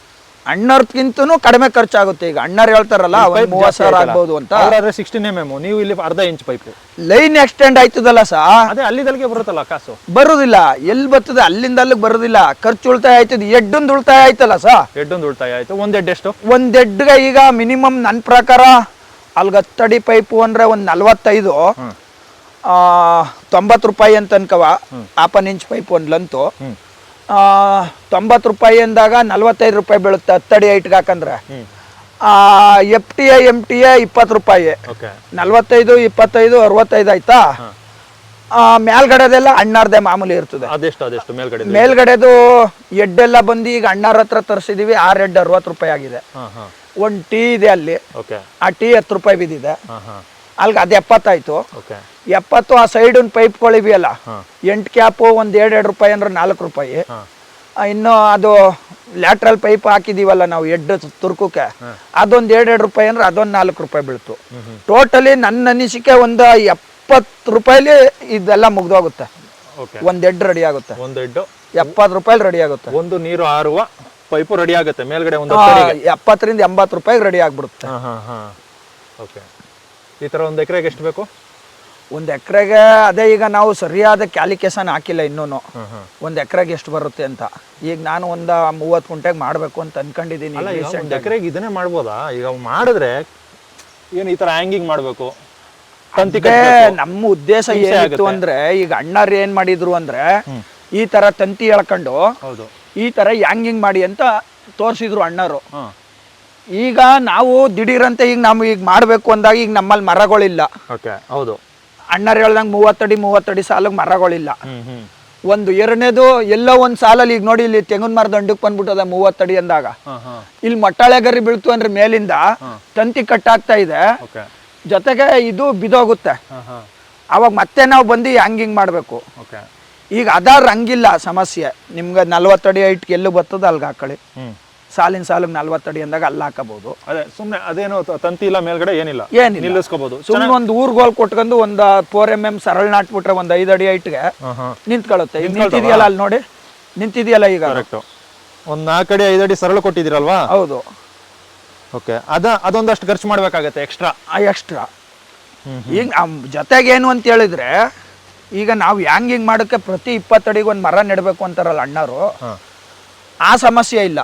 ಅಣ್ಣರ್ಗಿಂತನೂ ಕಡಿಮೆ ಖರ್ಚಾಗುತ್ತೆ ಈಗ. ಅಣ್ಣರ್ ಹೇಳ್ತಾರಲ್ಲ ಒಂದ್ ಮೂವತ್ ಸಾವಿರ ಆಗ್ಬೋದು ಅಂತ. ಸಿಕ್ಸ್ಟೀನ್ ಎಂ ಎಂ ನೀವು ಇಲ್ಲಿ ಅರ್ಧ ಇಂಚ್ ಪೈಪ್ ಲೈನ್ ಎಕ್ಸ್ಟೆಂಡ್ ಆಯ್ತದಲ್ಲ ಸಾ? ಅದೇ ಅಲ್ಲಿದಲ್ಲಿಗೆ ಬರುತ್ತಲ್ಲ ಕಾಸು? ಬರುದಿಲ್ಲ. ಎಲ್ಲಿ ಬರ್ತದೆ ಅಲ್ಲಿಂದ ಅಲ್ಲಿಗೆ ಬರುದಿಲ್ಲ. ಖರ್ಚು ಉಳಿತಾಯ ಆಯ್ತದ. ಎಡ್ಡೊಂದು ಉಳಿತಾಯ ಆಯ್ತಲ್ಲ ಸಾ? ಎಡ್ಡೊಂದು ಉಳಿತಾಯ ಆಯ್ತು. ಒಂದ್ ಎಡ್ ಎಷ್ಟು? ಒಂದ್ ಎಡ್ಗೆ ಈಗ ಮಿನಿಮಮ್ ನನ್ನ ಪ್ರಕಾರ ಅಲ್ಗ ಹತ್ತಡಿ ಪೈಪು ಅಂದ್ರೆ ಒಂದ್ ನಲ್ವತ್ತೈದು. ಆ, ತೊಂಬತ್ತು ರೂಪಾಯಿ ಅಂತ ಅನ್ಕವ ಆಪನ್ ಇಂಚ್ ಪೈಪ್ ಒಂದು ಲಂತು. ಹ್ಮ್. ತೊಂಬತ್ತು ರೂಪಾಯಿ ಅಂದಾಗ ನಲ್ವತ್ತೈದು ರೂಪಾಯಿ ಬೀಳುತ್ತೆ ಹತ್ತಡಿ ಐಟ್ಗೆ ಹಾಕಂದ್ರೆ. F T A M T A ಇಪ್ಪತ್ತು ರೂಪಾಯಿ. ನಲ್ವತ್ತೈದು ಇಪ್ಪತ್ತೈದು ಅರವತ್ತೈದು ಆಯ್ತಾ? ಆ, ಮೇಲ್ಗಡೆದೆಲ್ಲ ಅಣ್ಣಾರ್ದೆ ಮಾಮೂಲಿ ಇರ್ತದೆ. ಮೇಲ್ಗಡೆದು? ಎಡ್ಡೆಲ್ಲ ಬಂದು ಈಗ ಅಣ್ಣಾರ ಹತ್ರ ತರಿಸಿದೀವಿ ಆರ್ ಎಡ್ ಅರವತ್ತು ರೂಪಾಯಿ ಆಗಿದೆ. ಒಂದು ಟೀ ಇದೆ ಅಲ್ಲಿ. ಆ ಟೀ ಹತ್ತು ರೂಪಾಯಿ ಬಿದ್ದಿದೆ. ಅಲ್ಲಿಗೆ ಅದು ಎಪ್ಪತ್ತಾಯ್ತು. ಎಪ್ಪತ್ತು ಆ ಸೈಡ್ ಒಂದು ಪೈಪ್ಗಳಿವೆಯಲ್ಲ ಎಂಟು ಕ್ಯಾಪು ಒಂದು ಎರಡು ಎರಡು ರೂಪಾಯಿ ಅಂದ್ರೆ ನಾಲ್ಕು ರೂಪಾಯಿ. ಇನ್ನು ಅದು ಲ್ಯಾಟ್ರಲ್ ಪೈಪ್ ಹಾಕಿದೀವಲ್ಲ ನಾವು ಎಡ್ಡು ತುರ್ಕಕ್ಕೆ ಅದೊಂದು ಎರಡು ಎರಡು ರೂಪಾಯಿ ಅಂದ್ರೆ ಅದೊಂದು ನಾಲ್ಕು ರೂಪಾಯಿ ಬೀಳ್ತು. ಟೋಟಲಿ ನನ್ನ ಅನಿಸಿಕೆ ಒಂದು ಎಪ್ಪತ್ತು ರೂಪಾಯಿಲಿ ಇದೆಲ್ಲ ಮುಗ್ದೋಗುತ್ತೆ. ಒಂದು ಎಡ್ ರೆಡಿ ಆಗುತ್ತೆ. ಒಂದು ಎಡ್ಡು. ಎಪ್ಪತ್ತು ರೂಪಾಯಿ ರೆಡಿ ಆಗುತ್ತೆ. ಒಂದು ನೀರು ಆರುವ ಪೈಪು ರೆಡಿ ಆಗುತ್ತೆ ಮೇಲ್ಗಡೆ ಒಂದು ಎಪ್ಪತ್ತರಿಂದ ಎಂಬತ್ತು ರೂಪಾಯಿಗೆ ರೆಡಿ ಆಗ್ಬಿಡುತ್ತೆ. ಈ ತರ ಒಂದು ಎಕರೆಗೆ ಎಷ್ಟು ಬೇಕು? ಒಂದು ಎಕರೆಗೆ ಅದೇ ಈಗ ನಾವು ಸರಿಯಾದ ಕ್ಯಾಲಿಕೇಶನ್ ಹಾಕಿಲ್ಲ ಇನ್ನೂ ಒಂದು ಎಕರೆಗೆ ಎಷ್ಟು ಬರುತ್ತೆ ಅಂತ. ಈಗ ನಾನು ಒಂದು ಮೂವತ್ತು ಗುಂಟೆಗೆ ಮಾಡಬೇಕು ಅಂತ ಅನ್ಕೊಂಡಿದ್ದೀನಿ ಎಕರೆಗೆ ಇದನ್ನೇ ಮಾಡ್ಬೋದಾ? ಈಗ ಮಾಡಿದ್ರೆ ಏನು ಈ ತರ ಹ್ಯಾಂಗಿಂಗ್ ಮಾಡಬೇಕು? ನಮ್ಮ ಉದ್ದೇಶ ಏನಾಯ್ತು ಅಂದ್ರೆ ಈಗ ಅಣ್ಣಾರು ಏನ್ ಮಾಡಿದ್ರು ಅಂದ್ರೆ ಈ ತರ ತಂತಿ ಎಳ್ಕೊಂಡು ಹೌದು. ಈ ತರ ಹ್ಯಾಂಗಿಂಗ್ ಮಾಡಿ ಅಂತ ತೋರಿಸಿದ್ರು ಅಣ್ಣರು. ಈಗ ನಾವು ದಿಢೀರಂತೆ ಈಗ ನಾವು ಈಗ ಮಾಡಬೇಕು ಅಂದಾಗ ಈಗ ನಮ್ಮಲ್ಲಿ ಮರಗಳಿಲ್ಲ. ಓಕೆ ಹೌದು. ಅಣ್ಣರು ಹೇಳ್ದಂಗೆ ಮೂವತ್ತಡಿ ಮೂವತ್ತಡಿ ಸಾಲಿಗೆ ಮರಗಳಿಲ್ಲ. ಒಂದು ಎರಡನೇದು ಎಲ್ಲೋ ಒಂದು ಸಾಲಲ್ಲಿ ಈಗ ನೋಡಿ ಇಲ್ಲಿ ತೆಂಗಿನ ಮರದ ದಂಡಕ್ಕೆ ಬಂದ್ಬಿಟ್ಟದ ಮೂವತ್ತಡಿ ಅಂದಾಗ. ಇಲ್ಲಿ ಮೊಟ್ಟಾಳೆ ಗರಿ ಬೀಳ್ತು ಅಂದ್ರೆ ಮೇಲಿಂದ ತಂತಿ ಕಟ್ಟಾಗ್ತಾ ಇದೆ. ಜೊತೆಗೆ ಇದು ಬಿದೋಗುತ್ತೆ. ಅವಾಗ ಮತ್ತೆ ನಾವು ಬಂದು ಹಂಗ್ ಹಿಂಗ್ ಮಾಡಬೇಕು? ಓಕೆ. ಈಗ ಅದಾರ ಹಂಗಿಲ್ಲ ಸಮಸ್ಯೆ. ನಿಮ್ಗೆ ನಲ್ವತ್ತಡಿ ಐಟ್ಗೆ ಎಲ್ಲೂ ಬರ್ತದ ಅಲ್ಗೆ ಹಾಕೊಳ್ಳಿ ಸಾಲಿನ ಸಾಲಿಗೆ ನಲ್ವತ್ತಡಿ ಅಂದಾಗ ಅಲ್ಲಿ ಹಾಕಬಹುದು ಅದೇ ಸುಮ್ಮನೆ ಅದೇನು ತಂತಿ ಇಲ್ಲ ಮೇಲ್ಗಡೆ ಏನಿಲ್ಲ. ಏನಿಲ್ಲ. ನಿಲ್ಲಿಸ್ಕೋಬಹುದು ಸುಮ್ಮನೆ ಒಂದು ಊರ್ ಗೋಲ್ ಕೊಟ್ಕೊಂಡು ಒಂದು ಫೋರ್ ಎಂ ಎಂ ಸರಳ ನಾಟ್ಬಿಟ್ರೆ ಒಂದು ಐದು ಅಡಿ ಐಟ್ಗೆ ನಿಂತ್ಕೊಳ್ಳುತ್ತೆ. ನಿಂತಿದೆಯಲ್ಲ ಅಲ್ಲಿ ನೋಡಿ? ನಿಂತಿದೆಯಲ್ಲ ಈಗ? ಕರೆಕ್ಟ್ ಒಂದ್ ನಾಲ್ಕು ಅಡಿ ಐದು ಅಡಿ ಸರಳ ಕೊಟ್ಟಿದ್ದೀರಲ್ವಾ? ಹೌದು. ಓಕೆ ಅದ ಅದೊಂದಷ್ಟು ಖರ್ಚು ಮಾಡ್ಬೇಕಾಗತ್ತೆ ಎಕ್ಸ್ಟ್ರಾ ಎಕ್ಸ್ಟ್ರಾ ಈಗ ನಮ್ಮ ಜೊತೆಗೆ ಏನು ಅಂತ ಹೇಳಿದ್ರೆ ಈಗ ನಾವು ಹ್ಯಾಂಗ್ ಹಿಂಗ್ ಮಾಡೋಕ್ಕೆ ಪ್ರತಿ ಇಪ್ಪತ್ತಡಿಗೆ ಒಂದು ಮರ ನೆಡಬೇಕು ಅಂತಾರಲ್ಲ ಅಣ್ಣರು ಆ ಸಮಸ್ಯೆ ಇಲ್ಲ.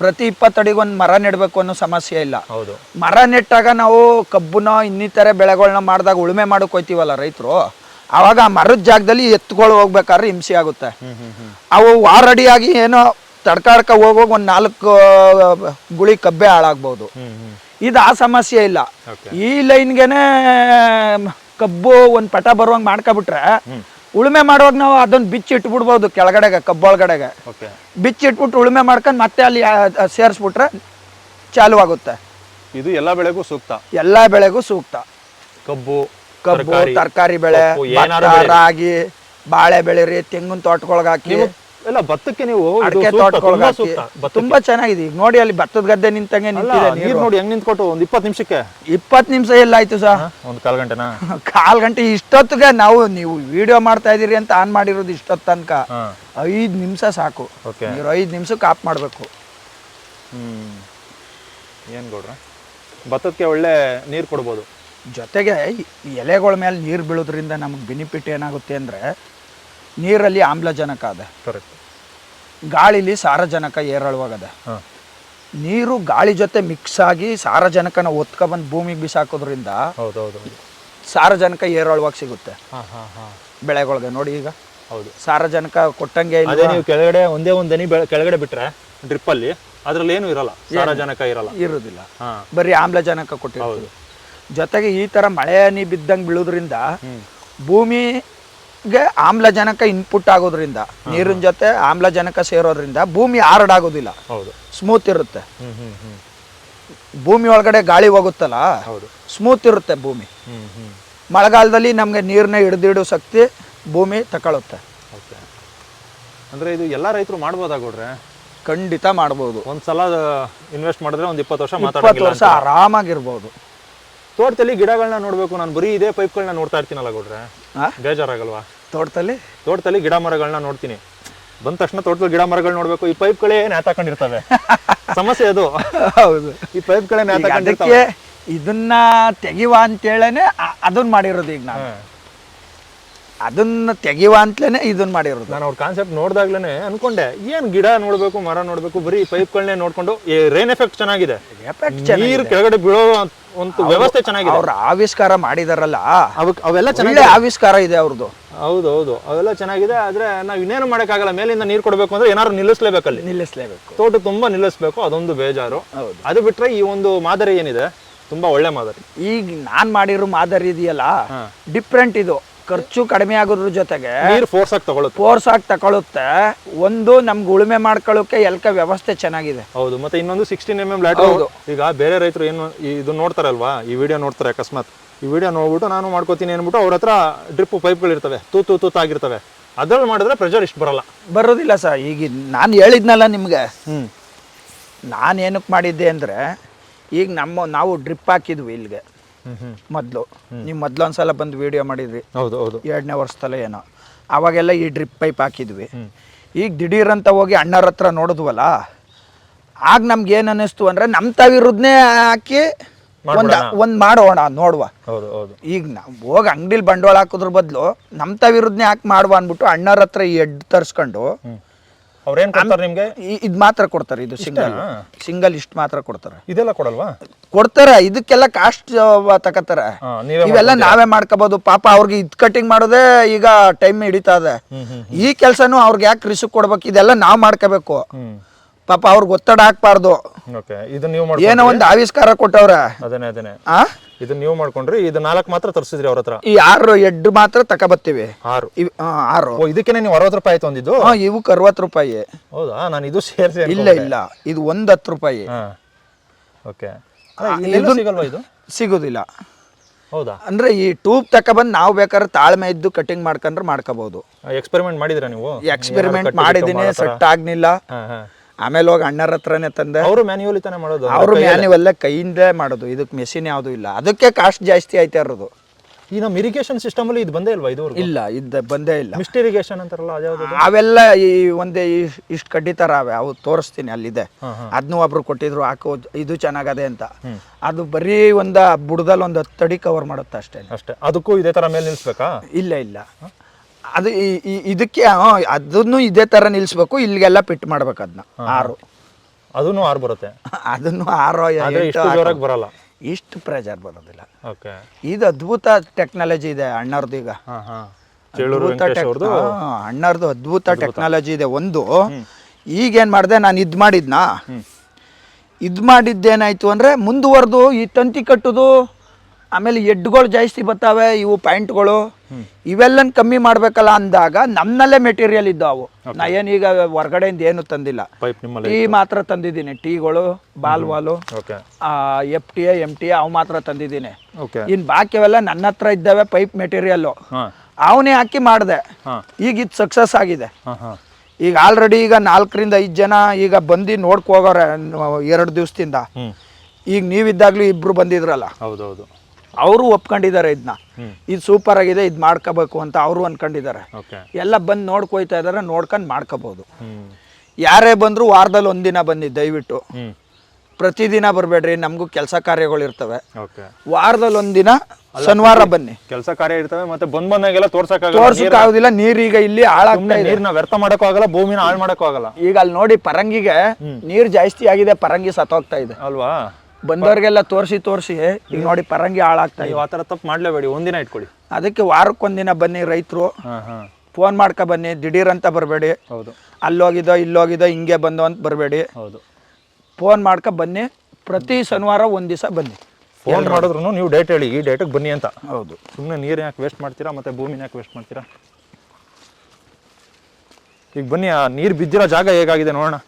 ಪ್ರತಿ ಇಪ್ಪತ್ತಡಿಗೆ ಒಂದು ಮರ ನೆಡಬೇಕು ಅನ್ನೋ ಸಮಸ್ಯೆ ಇಲ್ಲ. ಹೌದು. ಮರ ನೆಟ್ಟಾಗ ನಾವು ಕಬ್ಬುನ ಇನ್ನಿತರ ಬೆಳೆಗಳನ್ನ ಮಾಡಿದಾಗ ಉಳುಮೆ ಮಾಡಕ್ ಹೋಯ್ತೀವಲ್ಲ ರೈತರು? ಆವಾಗ ಆ ಮರದ ಜಾಗದಲ್ಲಿ ಎತ್ತುಗಳು ಹೋಗ್ಬೇಕಾದ್ರೆ ಹಿಂಸೆ ಆಗುತ್ತೆ. ಅವು ವಾರಡಿಯಾಗಿ ಏನೋ ತಡ್ಕಾಡ್ಕ ಹೋಗೋಗಿ ಒಂದು ನಾಲ್ಕು ಗುಳಿ ಕಬ್ಬೆ ಹಾಳಾಗ್ಬೋದು. ಇದು ಆ ಸಮಸ್ಯೆ ಇಲ್ಲ. ಈ ಲೈನ್ಗೆನೆ ಕಬ್ಬು ಒಂದು ಪಟ ಬರುವಂಗೆ ಮಾಡ್ಕೊಬಿಟ್ರೆ ಉಳುಮೆ ಮಾಡುವಾಗ ನಾವು ಅದನ್ನ ಬಿಚ್ಚಿ ಇಟ್ಬಿಡ್ಬೋದು ಕೆಳಗಡೆಗೆ ಕಬ್ಬೊಳಗಡೆಗೆ. ಬಿಚ್ಚಿ ಇಟ್ಬಿಟ್ಟು ಉಳುಮೆ ಮಾಡ್ಕೊಂಡು ಮತ್ತೆ ಅಲ್ಲಿ ಸೇರಿಸ್ಬಿಟ್ರೆ ಚಾಲು ಆಗುತ್ತೆ ಇದು ಎಲ್ಲಾ ಬೆಳೆಗೂ ಸೂಕ್ತ. ಎಲ್ಲ ಬೆಳೆಗೂ ಸೂಕ್ತ. ಕಬ್ಬು ಕಬ್ಬು ತರಕಾರಿ, ಬೆಳೆ ರಾಗಿ ಬಾಳೆ ಬೆಳೆ. ಬೆಳೆರಿ ತೆಂಗಿನ ತೋಟಗಳಿಗೆ ಹಾಕಿ ಎಲ್ಲ ಭತ್ತಕ್ಕೆ ನೀವು ಅಡಿಕೆ ತುಂಬಾ ಚೆನ್ನಾಗಿದೆ. ಈಗ ನೋಡಿ ಅಲ್ಲಿ ಭತ್ತದ ಗದ್ದೆ ನಿಂತಂಗೆ ನಿಂತಿದೆ ನೀರ್ ನೋಡಿ ಹೆಂಗ್ ನಿಂತ್ಕೊಟ್ಟು ಒಂದ್ ಇಪ್ಪತ್ ನಿಮಿಷಕ್ಕೆ. ಇಪ್ಪತ್ತು ನಿಮಿಷ ಎಲ್ಲ ಆಯ್ತು ಸರ್. ಒಂದ್ ಕಾಲ್ ಗಂಟೆನಾ? <laughs> ಕಾಲ್ ಗಂಟೆ ಇಷ್ಟೊತ್ತಿಗೆ ನಾವು ನೀವು ವಿಡಿಯೋ ಮಾಡ್ತಾ ಇದೀರಿ ಅಂತ ಆನ್ ಮಾಡಿರೋದು ಇಷ್ಟೊತ್ ತನಕ. ಐದ್ ನಿಮಿಷ ಸಾಕು. ನೀವು ಐದು ನಿಮಿಷಕ್ಕೆ ಆಫ್ ಮಾಡಬೇಕು. ಹ್ಮ್. ಏನ್ ಗೌಡ್ರ? ಭತ್ತಕ್ಕೆ ಒಳ್ಳೆ ನೀರ್ ಕೊಡ್ಬೋದು. ಜೊತೆಗೆ ಎಲೆಗಳ ಮೇಲೆ ನೀರು ಬೀಳೋದ್ರಿಂದ ನಮಗೆ ಬೆನಿಫಿಟ್ ಏನಾಗುತ್ತೆ ಅಂದರೆ ನೀರಲ್ಲಿ ಆಮ್ಲಜನಕ ಅದ. ಕರೆಕ್ಟ್ ಗಾಳಿಲಿ ಸಾರಜನಕ ಏರಳವಾಗದೆ. ನೀರು ಗಾಳಿ ಜೊತೆ ಮಿಕ್ಸ್ ಆಗಿ ಸಾರಜನಕನ ಒತ್ಕೊಬಂದು ಭೂಮಿಗೆ ಬಿಸಾಕೋದ್ರಿಂದ ಸಾರಜನಕ ಏರಳವಾಗಿ ಸಿಗುತ್ತೆ. ಬೆಳೆಗಳಿಗೆ ನೋಡಿ ಈಗ. ಹೌದು. ಸಾರಜನಕ ಕೊಟ್ಟಂಗೆ ಅದೇ ಇಲ್ಲ ನೀವು ಕೆಳಗಡೆ ಒಂದೇ ಒಂದನಿ ದನಿ ಕೆಳಗಡೆ ಬಿಟ್ರೆ ಡ್ರಿಪ್ ಅಲ್ಲಿ ಅದ್ರಲ್ಲಿ ಏನು ಇರಲ್ಲ. ಸಾರಜನಕ ಇರಲ್ಲ. ಇರೋದಿಲ್ಲ. ಬರೀ ಆಮ್ಲಜನಕ ಕೊಟ್ಟಿರೋದು ಜೊತೆಗೆ ಈ ತರ ಮಳೆ ನೀ ಬಿದ್ದಂಗೆ ಬೀಳೋದ್ರಿಂದ ಹ್ಮ್. ಭೂಮಿಗೆ ಆಮ್ಲಜನಕ ಇನ್ಪುಟ್ ಆಗೋದ್ರಿಂದ ನೀರಿನ ಜೊತೆ ಆಮ್ಲಜನಕ ಸೇರೋದ್ರಿಂದ ಭೂಮಿ ಹಾರ್ಡ್ ಆಗೋದಿಲ್ಲ ಹೌದು. ಸ್ಮೂತ್ ಇರುತ್ತೆ. ಭೂಮಿ ಒಳಗಡೆ ಗಾಳಿ ಹೋಗುತ್ತಲ್ಲ ಹೌದು. ಸ್ಮೂತ್ ಇರುತ್ತೆ ಭೂಮಿ. ಮಳೆಗಾಲದಲ್ಲಿ ನಮಗೆ ನೀರನ್ನ ಹಿಡಿದಿಡೋ ಶಕ್ತಿ ಭೂಮಿ ತಕೊಳುತ್ತೆ ಅಂದ್ರೆ ಇದು ಎಲ್ಲಾ ರೈತರು ಮಾಡ್ಬೋದಾಗೋಡ್ರೆ ಖಂಡಿತ ಮಾಡ್ಬೋದು. ಒಂದ್ಸಲ ಇನ್ವೆಸ್ಟ್ ಮಾಡಿದ್ರೆ ಒಂದ್ ಇಪ್ಪತ್ತು ವರ್ಷ ಇಪ್ಪತ್ತು ವರ್ಷ ಆರಾಮಾಗಿರ್ಬೋದು. ತೋಟದಲ್ಲಿ ಗಿಡಗಳನ್ನ ನೋಡ್ಬೇಕು ನಾನು ಬರೀ ಇದೇ ಪೈಪ್ಗಳನ್ನ ನೋಡ್ತಾ ಇರ್ತೀನಲ್ಲ ಗೌಡ್ರೆ? ಬೇಜಾರಾಗಲ್ವಾ? ತೋಟದಲ್ಲಿ? ತೋಟದಲ್ಲಿ ಗಿಡ ಮರಗಳನ್ನ ನೋಡ್ತೀನಿ. ಬಂದ ತಕ್ಷಣ ತೋಟದಲ್ಲಿ ಗಿಡ ಮರಗಳು ನೋಡ್ಬೇಕು ಈ ಪೈಪ್ಗಳೇ ನೇತಾಕೊಂಡಿರ್ತವೆ <laughs> ಸಮಸ್ಯೆ ಅದು. ಹೌದು. ಈ ಪೈಪ್ಗಳೇ ನೇತಾಕೊಂಡಿರ್ತವೆ ಇದನ್ನ ತೆಗಿವ ಅಂತೇಳೇನೆ ಅದನ್ನ ಮಾಡಿರೋದು ಈಗ ನಾನು. ಅದನ್ನ ತೆಗೆಯುವ ಅಂತಲೇ ಇದನ್ನ ಮಾಡಿರೋದು. ನಾನು ಅವ್ರ ಕಾನ್ಸೆಪ್ಟ್ ನೋಡಿದಾಗ್ಲೇ ಅನ್ಕೊಂಡೆ ಏನ್ ಗಿಡ ನೋಡ್ಬೇಕು ಮರ ನೋಡ್ಬೇಕು ಬರೀ ಪೈಪ್ಗಳನ್ನೇ ನೋಡ್ಕೊಂಡು ರೇನ್ ಎಫೆಕ್ಟ್ ಚೆನ್ನಾಗಿದೆ. ಎಫೆಕ್ಟ್ ನೀರು ಕೆಳಗಡೆ ಬೀಳೋ ಒಂದು ವ್ಯವಸ್ಥೆ ಚೆನ್ನಾಗಿದೆ. ಅವ್ರ ಆವಿಷ್ಕಾರ ಮಾಡಿದಾರಲ್ಲ? ಅವಕ್ಕೆ ಅವೆಲ್ಲ ಚೆನ್ನಾಗಿ ಆವಿಷ್ಕಾರ ಇದೆ ಅವ್ರದ್ದು ಹೌದು ಹೌದು. ಅವೆಲ್ಲ ಚೆನ್ನಾಗಿದೆ ಆದ್ರೆ ನಾವ್ ಇನ್ನೇನು ಮಾಡೋಕ್ಕಾಗಲ್ಲ. ಮೇಲಿಂದ ನೀರು ಕೊಡ್ಬೇಕು ಅಂದ್ರೆ ಏನಾದ್ರು ನಿಲ್ಲಿಸ್ಲೇಬೇಕಲ್ಲಿ ನಿಲ್ಲಿಸ್ಲೇಬೇಕು. ತೋಟ ತುಂಬಾ ನಿಲ್ಲಿಸ್ಬೇಕು ಅದೊಂದು ಬೇಜಾರು. ಹೌದು. ಅದು ಬಿಟ್ರೆ ಈ ಒಂದು ಮಾದರಿ ಏನಿದೆ? ತುಂಬಾ ಒಳ್ಳೆ ಮಾದರಿ. ಈಗ ನಾನ್ ಮಾಡಿರೋ ಮಾದರಿ ಇದೆಯಲ್ಲ. ಡಿಫ್ರೆಂಟ್ ಇದು. ಖರ್ಚು ಕಡಿಮೆ ಆಗೋದ್ರ ಜೊತೆಗೆ ನೀರ್ ಫೋರ್ಸ್ ಆಗಿ ತಗೊಳುತ್ತೆ. ಫೋರ್ಸ್ ಆಗಿ ತಗೊಳುತ್ತೆ. ಒಂದು ನಮ್ಗೆ ಉಳುಮೆ ಮಾಡ್ಕೊಳ್ಳೋಕೆ ಎಲ್ಕ ವ್ಯವಸ್ಥೆ ಚೆನ್ನಾಗಿದೆ. ಹೌದು ಮತ್ತೆ ಇನ್ನೊಂದು ಸಿಕ್ಸ್ಟೀನ್ ಎಂ ಎಂ ಲ್ಯಾಟ್ ಈಗ ಬೇರೆ ರೈತರು ಏನು ಇದು ನೋಡ್ತಾರಲ್ವಾ? ಈ ವಿಡಿಯೋ ನೋಡ್ತಾರೆ ಅಕಸ್ಮಾತ್. ಈ ವಿಡಿಯೋ ನೋಡ್ಬಿಟ್ಟು ನಾನು ಮಾಡ್ಕೋತೀನಿ ಅಂದ್ಬಿಟ್ಟು ಅವ್ರ ಹತ್ರ ಡ್ರಿಪ್ ಪೈಪ್ಗಳು ಇರ್ತವೆ. ತೂತು ಆಗಿರ್ತವೆ. ಅದ್ರಲ್ಲಿ ಮಾಡಿದ್ರೆ ಪ್ರೆಷರ್ ಇಷ್ಟು ಬರಲ್ಲ. ಬರೋದಿಲ್ಲ ಸರ್. ಈಗ ನಾನು ಹೇಳಿದ್ನಲ್ಲ ನಿಮ್ಗೆ. ಹ್ಮ್. ನಾನು ಏನಕ್ಕೆ ಮಾಡಿದ್ದೆ ಅಂದರೆ ಈಗ ನಮ್ಮ ನಾವು ಡ್ರಿಪ್ ಹಾಕಿದ್ವಿ ಇಲ್ಲಿಗೆ ಮೊದಲು. ನೀವು ಮೊದಲು ಒಂದ್ಸಲ ಬಂದು ವಿಡಿಯೋ ಮಾಡಿದ್ರಿ. ಹೌದು ಹೌದು. ಎರಡನೇ ವರ್ಷದಲ್ಲೇ ಏನೋ. ಅವಾಗೆಲ್ಲ ಈ ಡ್ರಿಪ್ ಪೈಪ್ ಹಾಕಿದ್ವಿ. ಈಗ ದಿಢೀರಂತ ಹೋಗಿ ಅಣ್ಣರ ಹತ್ರ ನೋಡಿದ್ವಲ್ಲ ಆಗ ನಮ್ಗೆ ಏನು ಅನ್ನಿಸ್ತು ಅಂದರೆ ನಮ್ಮ ತವಿರುದ್ನೇ ಹಾಕಿ ಒಂದು ಒಂದು ಮಾಡೋಣ ನೋಡುವ. ಹೌದು ಹೌದು. ಈಗ ನಾವು ಹೋಗಿ ಅಂಗಡಿಲಿ ಬಂಡವಾಳ ಹಾಕೋದ್ರ ಬದಲು ನಮ್ಮ ತವಿರುದ್ನೇ ಹಾಕಿ ಮಾಡುವ ಅಂದ್ಬಿಟ್ಟು ಅಣ್ಣರ ಹತ್ರ ಈ ಎಡ್ ತರಿಸ್ಕೊಂಡು ಅವ್ರೇನ್ ಕೊಡ್ತಾರೆ ನಿಮ್ಗೆ? ಇದು ಮಾತ್ರ ಕೊಡ್ತಾರೆ ಇದು ಸಿಂಗಲ್. ಸಿಂಗಲ್ ಇಷ್ಟು ಮಾತ್ರ ಕೊಡ್ತಾರೆ. ಇದೆಲ್ಲ ಕೊಡಲ್ವಾ? ಕೊಡ್ತಾರ ಇದಕ್ಕೆಲ್ಲ ಕಾಸ್ಟ್ ತಕತಾರ ನೀವೇ ಇವೆಲ್ಲ ನಾವೇ ಮಾಡ್ಕೋಬಹುದು ಪಾಪ ಅವ್ರಿಗೆ ಇದ್ ಕಟಿಂಗ್ ಮಾಡೋದೇ ಈಗ ಟೈಮ್ ಹಿಡಿತಾ ಇದೆ. ಈ ಕೆಲಸನೂ ಅವ್ರಿಗೆ ಯಾಕೆ ರಿಸ್ಕ್ ಕೊಡ್ಬೇಕು? ಇದೆಲ್ಲ ನಾವ್ ಮಾಡ್ಕೋಬೇಕು. ಪಾಪ ಅವ್ರಿಗೆ ಒತ್ತಡ ಹಾಕ್ಬಾರ್ದು ಏನೋ ಒಂದು ಆವಿಷ್ಕಾರ ಕೊಟ್ಟವ್ರ. ಇದನ್ನ ನೀವು ಮಾಡ್ಕೊಂಡ್ರಿ ಇದು ನಾಲ್ಕು ಮಾತ್ರ ತರಿಸಿದ್ರಿ ಅವ್ರ ಹತ್ರ. ಈ ಆರು ಎಡ್ ಮಾತ್ರ ಆರು. ಇವ್ ಆ, ಆರು. ಓ ಇದಕ್ಕೆ ನೀವು ಅರವತ್ತು ರೂಪಾಯಿ ಆಯ್ತು ಒಂದಿದ್ದು ಹಾ ಇವಕ್ಕೆ ಅರವತ್ತು ರೂಪಾಯಿ. ಹೌದಾ? ನಾನು ಇದು ಸೇರಿಸಿ ಇಲ್ಲ ಇಲ್ಲ. ಇದು ಒಂದು ಹತ್ತು ರೂಪಾಯಿ. ಹಾ. ಓಕೆ. ಇದು ಸಿಗಲ್ವಾ ಇದು? ಸಿಗೋದಿಲ್ಲ. ಹೌದಾ? ಅಂದ್ರೆ ಈ ಟ್ಯೂಬ್ ತಗೊಬಂದು ನಾವು ಬೇಕಾದ್ರೆ ತಾಳ್ಮೆ ಇದ್ದು ಕಟಿಂಗ್ ಮಾಡ್ಕೊಂಡ್ರೆ ಮಾಡ್ಕೋಬಹುದು ಎಕ್ಸ್ಪೆರಿಮೆಂಟ್ ಮಾಡಿದಿರಾ ನೀವು? ಎಕ್ಸ್ಪೆರಿಮೆಂಟ್ ಮಾಡಿದೀನಿ ಸೆಟ್ ಹಾ ಹಾ. ಆಮೇಲೆ ಹೋಗಿ ಅಣ್ಣರ ಹತ್ರನೇ ತಂದೆ. ಅವರು ಮ್ಯಾನ್ಯುವಲಿ ತಾನೇ ಮಾಡೋದು? ಅವರು ಮ್ಯಾನ್ಯುವಲ್ಲೇ ಕೈಯಿಂದ ಮಾಡೋದು. ಇದಕ್ಕೆ ಮೆಷಿನ್ ಯಾವುದೂ ಇಲ್ಲ. ಅದಕ್ಕೆ ಕಾಸ್ಟ್ ಜಾಸ್ತಿ ಆಯ್ತಾ ಇರೋದು. ಈ ನಮ್ಮ ಇರಿಗೇಷನ್ ಸಿಸ್ಟಮ್ ಅಲ್ಲಿ ಇದು ಬಂದೇ ಇಲ್ವಾ ಇದು ಇಲ್ಲ ಇದು ಬಂದೇ ಇಲ್ಲ. ಮಿಸ್ಟ್ ಇರಿಗೇಷನ್ ಅಂತಾರಲ್ಲ ಅದ್ಯಾವುದು ಅವೆಲ್ಲ ಈ ಒಂದೇ ಇಷ್ಟು ಕಡ್ಡಿ ತರ ಅವೆ. ಅವು ತೋರಿಸ್ತೀನಿ ಅಲ್ಲಿದೆ. ಅದನ್ನೂ ಒಬ್ರು ಕೊಟ್ಟಿದ್ರು ಹಾಕೋ ಇದು ಚೆನ್ನಾಗದೆ ಅಂತ. ಅದು ಬರೀ ಒಂದು ಬುಡದಲ್ಲಿ ಒಂದು ಹತ್ತು ಅಡಿ ಕವರ್ ಮಾಡುತ್ತೆ ಅಷ್ಟೇ. ಅಷ್ಟೇ. ಅದಕ್ಕೂ ಇದೇ ತರ ಮೇಲೆ ನಿಲ್ಸ್ಬೇಕಾ? ಇಲ್ಲ ಇಲ್ಲ. ಅದು ಇದಕ್ಕೆ ಅದನ್ನು ಇದೇ ಥರ ನಿಲ್ಲಿಸ್ಬೇಕು ಇಲ್ಲಿಗೆಲ್ಲ ಪಿಟ್ ಮಾಡ್ಬೇಕು ಅದನ್ನ ಆರು. ಅದನ್ನು ಆರು ಬರುತ್ತೆ. <laughs> ಅದನ್ನು ಆರು ಜೋರಾಗಿ ಬರಲ್ಲ. ಇಷ್ಟು ಪ್ರೆಜರ್ ಬರೋದಿಲ್ಲ. ಓಕೆ. ಇದು ಅದ್ಭುತ ಟೆಕ್ನಾಲಜಿ ಇದೆ ಅಣ್ಣವ್ರದ್ದು ಈಗ. ಅಣ್ಣವ್ರದ್ದು ಅದ್ಭುತ ಟೆಕ್ನಾಲಜಿ ಇದೆ ಒಂದು. ಈಗೇನು ಮಾಡಿದೆ ನಾನು ಇದು ಮಾಡಿದ್ನಾ? ಇದು ಮಾಡಿದ್ದೇನಾಯ್ತು ಅಂದರೆ ಮುಂದುವರೆದು ಈ ತಂತಿ ಕಟ್ಟುದು ಆಮೇಲೆ ಎಡ್ಗಳು ಜಾಸ್ತಿ ಬರ್ತಾವೆ ಇವು ಪ್ಯಾಂಟ್ಗಳು. ಇವೆಲ್ಲನ್ ಕಮ್ಮಿ ಮಾಡಬೇಕಲ್ಲ ಅಂದಾಗ ನಮ್ಮಲ್ಲೇ ಮೆಟೀರಿಯಲ್ ಇದ್ದಾವು. ನಾ ಏನೀಗ ಹೊರ್ಗಡೆಯಿಂದ ಏನು ತಂದಿಲ್ಲ. ಟೀ ಮಾತ್ರ ತಂದಿದ್ದೀನಿ. ಟೀಗಳು ball valve F T A M T ಅವು ಮಾತ್ರ ತಂದಿದ್ದೀನಿ. ಓಕೆ ಇನ್ನು ಬಾಕಿವೆಲ್ಲ ನನ್ನ ಹತ್ರ ಇದ್ದಾವೆ ಪೈಪ್ ಮೆಟೀರಿಯಲ್ಲು ಅವನೇ ಹಾಕಿ ಮಾಡಿದೆ. ಈಗ ಇದು ಸಕ್ಸಸ್ ಆಗಿದೆ. ಈಗ ಆಲ್ರೆಡಿ ಈಗ ನಾಲ್ಕರಿಂದ ಐದು ಜನ ಈಗ ಬಂದು ನೋಡ್ಕೋಗವ್ರೆ ಎರಡು ದಿವಸದಿಂದ. ಈಗ ನೀವಿದ್ದಾಗ್ಲೂ ಇಬ್ರು ಬಂದಿದ್ರಲ್ಲ. ಹೌದೌದು. ಅವರು ಒಪ್ಕೊಂಡಿದ್ದಾರೆ ಇದನ್ನ ಇದು ಸೂಪರ್ ಆಗಿದೆ ಇದು ಮಾಡ್ಕೋಬೇಕು ಅಂತ ಅವರು ಅನ್ಕೊಂಡಿದ್ದಾರೆ. ಎಲ್ಲ ಬಂದು ನೋಡ್ಕೊಯ್ತಾ ಇದ್ದಾರೆ ನೋಡ್ಕೊಂಡು ಮಾಡ್ಕೋಬಹುದು ಯಾರೇ ಬಂದರೂ ವಾರದಲ್ಲಿ ಒಂದಿನ ಬನ್ನಿ ದಯವಿಟ್ಟು. ಪ್ರತಿದಿನ ಬರಬೇಡ್ರಿ ನಮಗೂ ಕೆಲಸ ಕಾರ್ಯಗಳು ಇರ್ತವೆ. ವಾರದಲ್ಲಿ ಒಂದಿನ ಶನಿವಾರ ಬನ್ನಿ. ಕೆಲಸ ಕಾರ್ಯ ಇರ್ತವೆ ಮತ್ತೆ ಬಂದ್ ಬಂದಾಗೆಲ್ಲ ತೋರ್ಸಕ್ಕಾಗೋದಿಲ್ಲ ನೀರೀಗ ಇಲ್ಲಿ ಹಾಳಾಗ್ತಾ ನೀರ್ನ ವ್ಯರ್ಥ ಮಾಡಕ್ಕೂ ಆಗಲ್ಲ ಭೂಮಿನ ಹಾಳು ಮಾಡಕ್ಕೂ ಆಗಲ್ಲ ಈಗ ಅಲ್ಲಿ ನೋಡಿ ಪರಂಗಿಗೆ ನೀರು ಜಾಸ್ತಿ ಆಗಿದೆ ಪರಂಗಿ ಸತ್ತೋಗ್ತಾ ಇದೆ. ಅಲ್ವಾ? ಬಂದವ್ರಿಗೆಲ್ಲ ತೋರಿಸಿ ತೋರಿಸಿ ಈಗ ನೋಡಿ ಪರಂಗಿ ಹಾಳಾಗ್ತಾ ನೀವು ಆ ಥರ ತಪ್ಪು ಮಾಡ್ಲೇಬೇಡಿ ಒಂದಿನ ಇಟ್ಕೊಳ್ಳಿ. ಅದಕ್ಕೆ ವಾರಕ್ಕೊಂದಿನ ಬನ್ನಿ ರೈತರು. ಫೋನ್ ಮಾಡ್ಕ ಬನ್ನಿ ದಿಢೀರ್ ಅಂತ ಬರಬೇಡಿ. ಹೌದು. ಅಲ್ಲೋಗಿದೋ ಇಲ್ಲೋಗಿದೋ ಹಿಂಗೆ ಬಂದೋ ಅಂತ ಬರಬೇಡಿ. ಹೌದು. ಫೋನ್ ಮಾಡ್ಕ ಬನ್ನಿ ಪ್ರತಿ ಶನಿವಾರ ಒಂದು ದಿವಸ ಬನ್ನಿ. ಫೋನ್ ಮಾಡಿದ್ರು ನೀವು ಡೇಟ್ ಹೇಳಿ ಈ ಡೇಟಿಗೆ ಬನ್ನಿ ಅಂತ. ಹೌದು. ಸುಮ್ಮನೆ ನೀರು ಯಾಕೆ ವೇಸ್ಟ್ ಮಾಡ್ತೀರಾ ಮತ್ತೆ ಭೂಮಿನ ಯಾಕೆ ವೇಸ್ಟ್ ಮಾಡ್ತೀರಾ? ಈಗ ಬನ್ನಿ ಆ ನೀರು ಬಿದ್ದಿರೋ ಜಾಗ ಹೇಗಾಗಿದೆ ನೋಡೋಣ.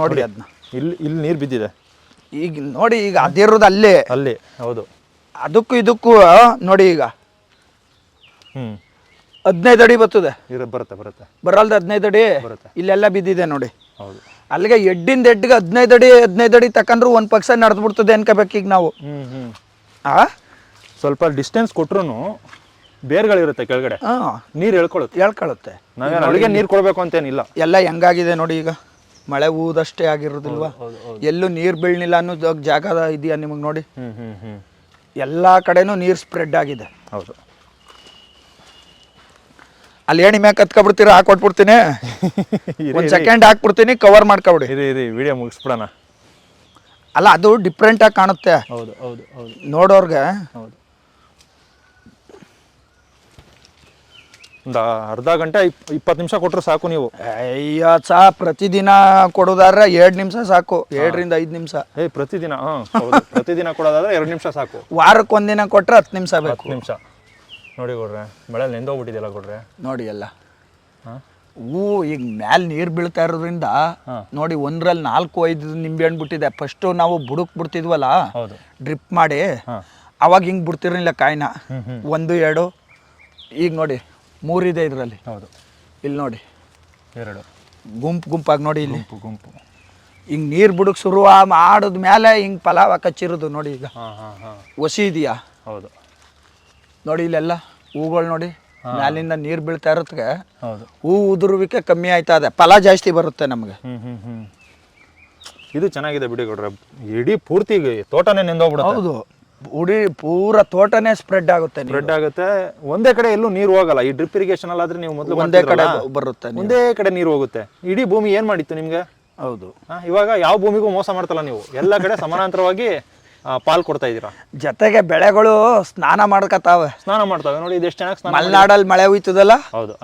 ನೋಡಿ ಅದನ್ನ ಇಲ್ಲಿ ಇಲ್ಲಿ ನೀರು ಬಿದ್ದಿದೆ. ಈಗ ನೋಡಿ ಈಗ ಅದಿರೋದು ಅಲ್ಲೇ. ಅಲ್ಲಿ ಹೌದು. ಅದಕ್ಕೂ ಇದಕ್ಕೂ ನೋಡಿ ಈಗ. ಹ್ಮ್. ಹದಿನೈದು ಅಡಿ ಬರ್ತದೆ. ಇರ ಬರುತ್ತೆ ಬರುತ್ತೆ. ಬರಲ್ದ ಹದಿನೈದು ಅಡಿ? ಬರುತ್ತೆ. ಇಲ್ಲೆಲ್ಲ ಬಿದ್ದಿದೆ ನೋಡಿ. ಹೌದು. ಅಲ್ಲಿಗೆ ಎಡ್ಡಿಂದ ಎಡ್ಗೆ ಹದಿನೈದು ಅಡಿ ಹದಿನೈದು ಅಡಿ ತಕೊಂಡ್ರು ಒಂದು ಪಕ್ಷ ನಡೆದು ಬಿಡ್ತದೆ ಅನ್ಕೋಬೇಕು ಈಗ ನಾವು. ಹ್ಮ್ ಹ್ಮ್. ಆ? ಸ್ವಲ್ಪ ಡಿಸ್ಟೆನ್ಸ್ ಕೊಟ್ರು ಬೇರ್ಗಳಿರುತ್ತೆ ಕೆಳಗಡೆ. ಹಾಂ. ನೀರು ಎಳ್ಕೊಳ್ಳುತ್ತೆ ಹೇಳ್ಕೊಳುತ್ತೆ. ನಾವೇನು ಅಲ್ಲಿಗೆ ನೀರು ಕೊಡಬೇಕು ಅಂತೇನಿಲ್ಲ. ಎಲ್ಲ ಹೆಂಗಾಗಿದೆ ನೋಡಿ ಈಗ. ಮಳೆ ಊದಷ್ಟೇ ಆಗಿರೋದಿಲ್ವಾ? ಎಲ್ಲೂ ನೀರ್ ಬೀಳ್ನಿಲ್ಲ ಅನ್ನೋ ಜಾಗ- ಜಾಗ ಇದೆಯಾ ನಿಮಗೆ ನೋಡಿ? ಎಲ್ಲಾ ಹ್ಮ್ ಹ್ಮ್. ಎಲ್ಲ ಕಡೆನೂ ನೀರ್ ಸ್ಪ್ರೆಡ್ ಆಗಿದೆ. ಹೌದು. ಅಲ್ಲಿ ಏಣಿ ಮ್ಯಾಕ್ ಹತ್ಕೊಬಿಡ್ತೀರಾ? ಹಾಕೊಟ್ಬಿಡ್ತೀನಿ <laughs> ಒಂದು ಸೆಕೆಂಡ್ ಹಾಕ್ಬಿಡ್ತೀನಿ ಕವರ್ ಮಾಡ್ಕೊಬಿಡಿ. ಇರಿ ಇರಿ ವಿಡಿಯೋ ಮುಗಿಸ್ಬಿಡೋಣ. ಅಲ್ಲ ಅದು ಡಿಫ್ರೆಂಟ್ ಆಗಿ ಕಾಣುತ್ತೆ. ಹೌದು ಹೌದು ಹೌದು. ನೋಡೋರ್ಗೆ ಹೌದು. ಒಂದು ಅರ್ಧ ಗಂಟೆ ಇಪ್ ಇಪ್ಪತ್ತು ನಿಮಿಷ ಕೊಟ್ಟರು ಸಾಕು ನೀವು. ಅಯ್ಯೋ ಸಾ ಪ್ರತಿದಿನ ಕೊಡೋದಾದ್ರೆ ಎರಡು ನಿಮಿಷ ಸಾಕು. ಎರಡರಿಂದ ಐದು ನಿಮಿಷ. ಏ ಪ್ರತಿದಿನ ಹಾಂ ಹೌದು. ಪ್ರತಿದಿನ ಕೊಡೋದಾದ್ರೆ ಎರಡು ನಿಮಿಷ ಸಾಕು. ವಾರಕ್ಕೆ ಒಂದಿನ ಕೊಟ್ಟರೆ ಹತ್ತು ನಿಮಿಷ ಬೇಕು. ಹತ್ತು ನಿಮಿಷ. ನೋಡಿ ಕೊಡ್ರೆ ಮಳೆ ನೆಂದೋಗ್ಬಿಟ್ಟಿದೆಯಲ್ಲ ಕೊಡ್ರೆ ನೋಡಿ ಎಲ್ಲ. ಹಾಂ? ಹೂ ಈಗ ಮ್ಯಾಲ ನೀರು ಬೀಳ್ತಾ ಇರೋದ್ರಿಂದ ಹಾ. ನೋಡಿ ಒಂದ್ರಲ್ಲಿ ನಾಲ್ಕು ಐದು ನಿಂಬೆ ಹಣ್ಣು ಬಿಟ್ಟಿದೆ. ಫಸ್ಟ್ ನಾವು ಬುಡಕ್ ಬಿಡ್ತಿದ್ವಲ್ಲ ಹೌದು. ಡ್ರಿಪ್ ಮಾಡಿ ಹಾಂ. ಅವಾಗ ಹಿಂಗೆ ಬಿಡ್ತಿರ್ಲಿಲ್ಲ ಕಾಯಿನ. ಹ್ಮ್, ಹ್ಮ್. ಒಂದು ಎರಡು. ಈಗ ನೋಡಿ ಮೂರಿದೆ ಇದರಲ್ಲಿ. ಹೌದು. ಇಲ್ಲಿ ನೋಡಿ. ಎರಡು. ಗುಂಪು ಗುಂಪಾಗಿ ನೋಡಿ ಇಲ್ಲಿ. ಗುಂಪು ಗುಂಪು. ಹಿಂಗೆ ನೀರು ಬುಡಕ್ ಶುರು ಮಾಡಿದ ಮೇಲೆ ಹಿಂಗೆ ಪಲಾವ ಕಚ್ಚಿರೋದು ನೋಡಿ ಈಗ. ಒಸಿ ಇದೆಯಾ? ಹೌದು. ನೋಡಿ ಇಲ್ಲೆಲ್ಲ ಹೂಗಳು ನೋಡಿ. ಮ್ಯಾಲಿಂದ ನೀರು ಬೀಳ್ತಾ ಇರತ್ಗೆ ಹೌದು. ಹೂ ಉದುರುವಿಕೆ ಕಮ್ಮಿ ಆಯ್ತಾ ಇದೆ. ಫಲ ಜಾಸ್ತಿ ಬರುತ್ತೆ ನಮಗೆ. ಇದು ಚೆನ್ನಾಗಿದೆ ಬಿಡಿ ಕೊಡ್ರೆ ಇಡೀ ಪೂರ್ತಿ ತೋಟನೇ ನೆಂದೋಗ್ಬಿಡುತ್ತೆ. ಹೌದು. ಉಡಿ ಪೂರ ತೋಟನೇ ಸ್ಪ್ರೆಡ್ ಆಗುತ್ತೆ. ಸ್ಪ್ರೆಡ್ ಆಗುತ್ತೆ. ಒಂದೇ ಕಡೆ ಎಲ್ಲೂ ನೀರು ಹೋಗಲ್ಲ. ಈ ಡ್ರಿಪ್ ಇರಿಗೇಷನ್ ಅಲ್ಲಾದ್ರೆ ನೀವು ಮೊದಲು ಒಂದೇ ಕಡೆ ಬರುತ್ತೆ. ಒಂದೇ ಕಡೆ ನೀರು ಹೋಗುತ್ತೆ. ಇಡೀ ಭೂಮಿ ಏನ್ ಮಾಡಿತ್ತು ನಿಮ್ಗೆ? ಹೌದು. ಇವಾಗ ಯಾವ ಭೂಮಿಗೂ ಮೋಸ ಮಾಡ್ತಲ್ಲ ನೀವು? ಎಲ್ಲ ಕಡೆ ಸಮಾನಾಂತರವಾಗಿ ಪಾಲ್ ಕೊಡ್ತಾ ಇದೀರ ಜೊತೆಗೆ ಬೆಳೆಗಳು ಸ್ನಾನ ಮಾಡ್ಕತಾವೆ. ಸ್ನಾನ ಮಾಡ್ತಾವೆ. ನೋಡಿ ಇದೆಷ್ಟು ಚೆನ್ನಾಗಿ ಮಲೆನಾಡಲ್ಲಿ ಮಳೆ ಹುಯ್ತದಲ್ಲ ಹೌದು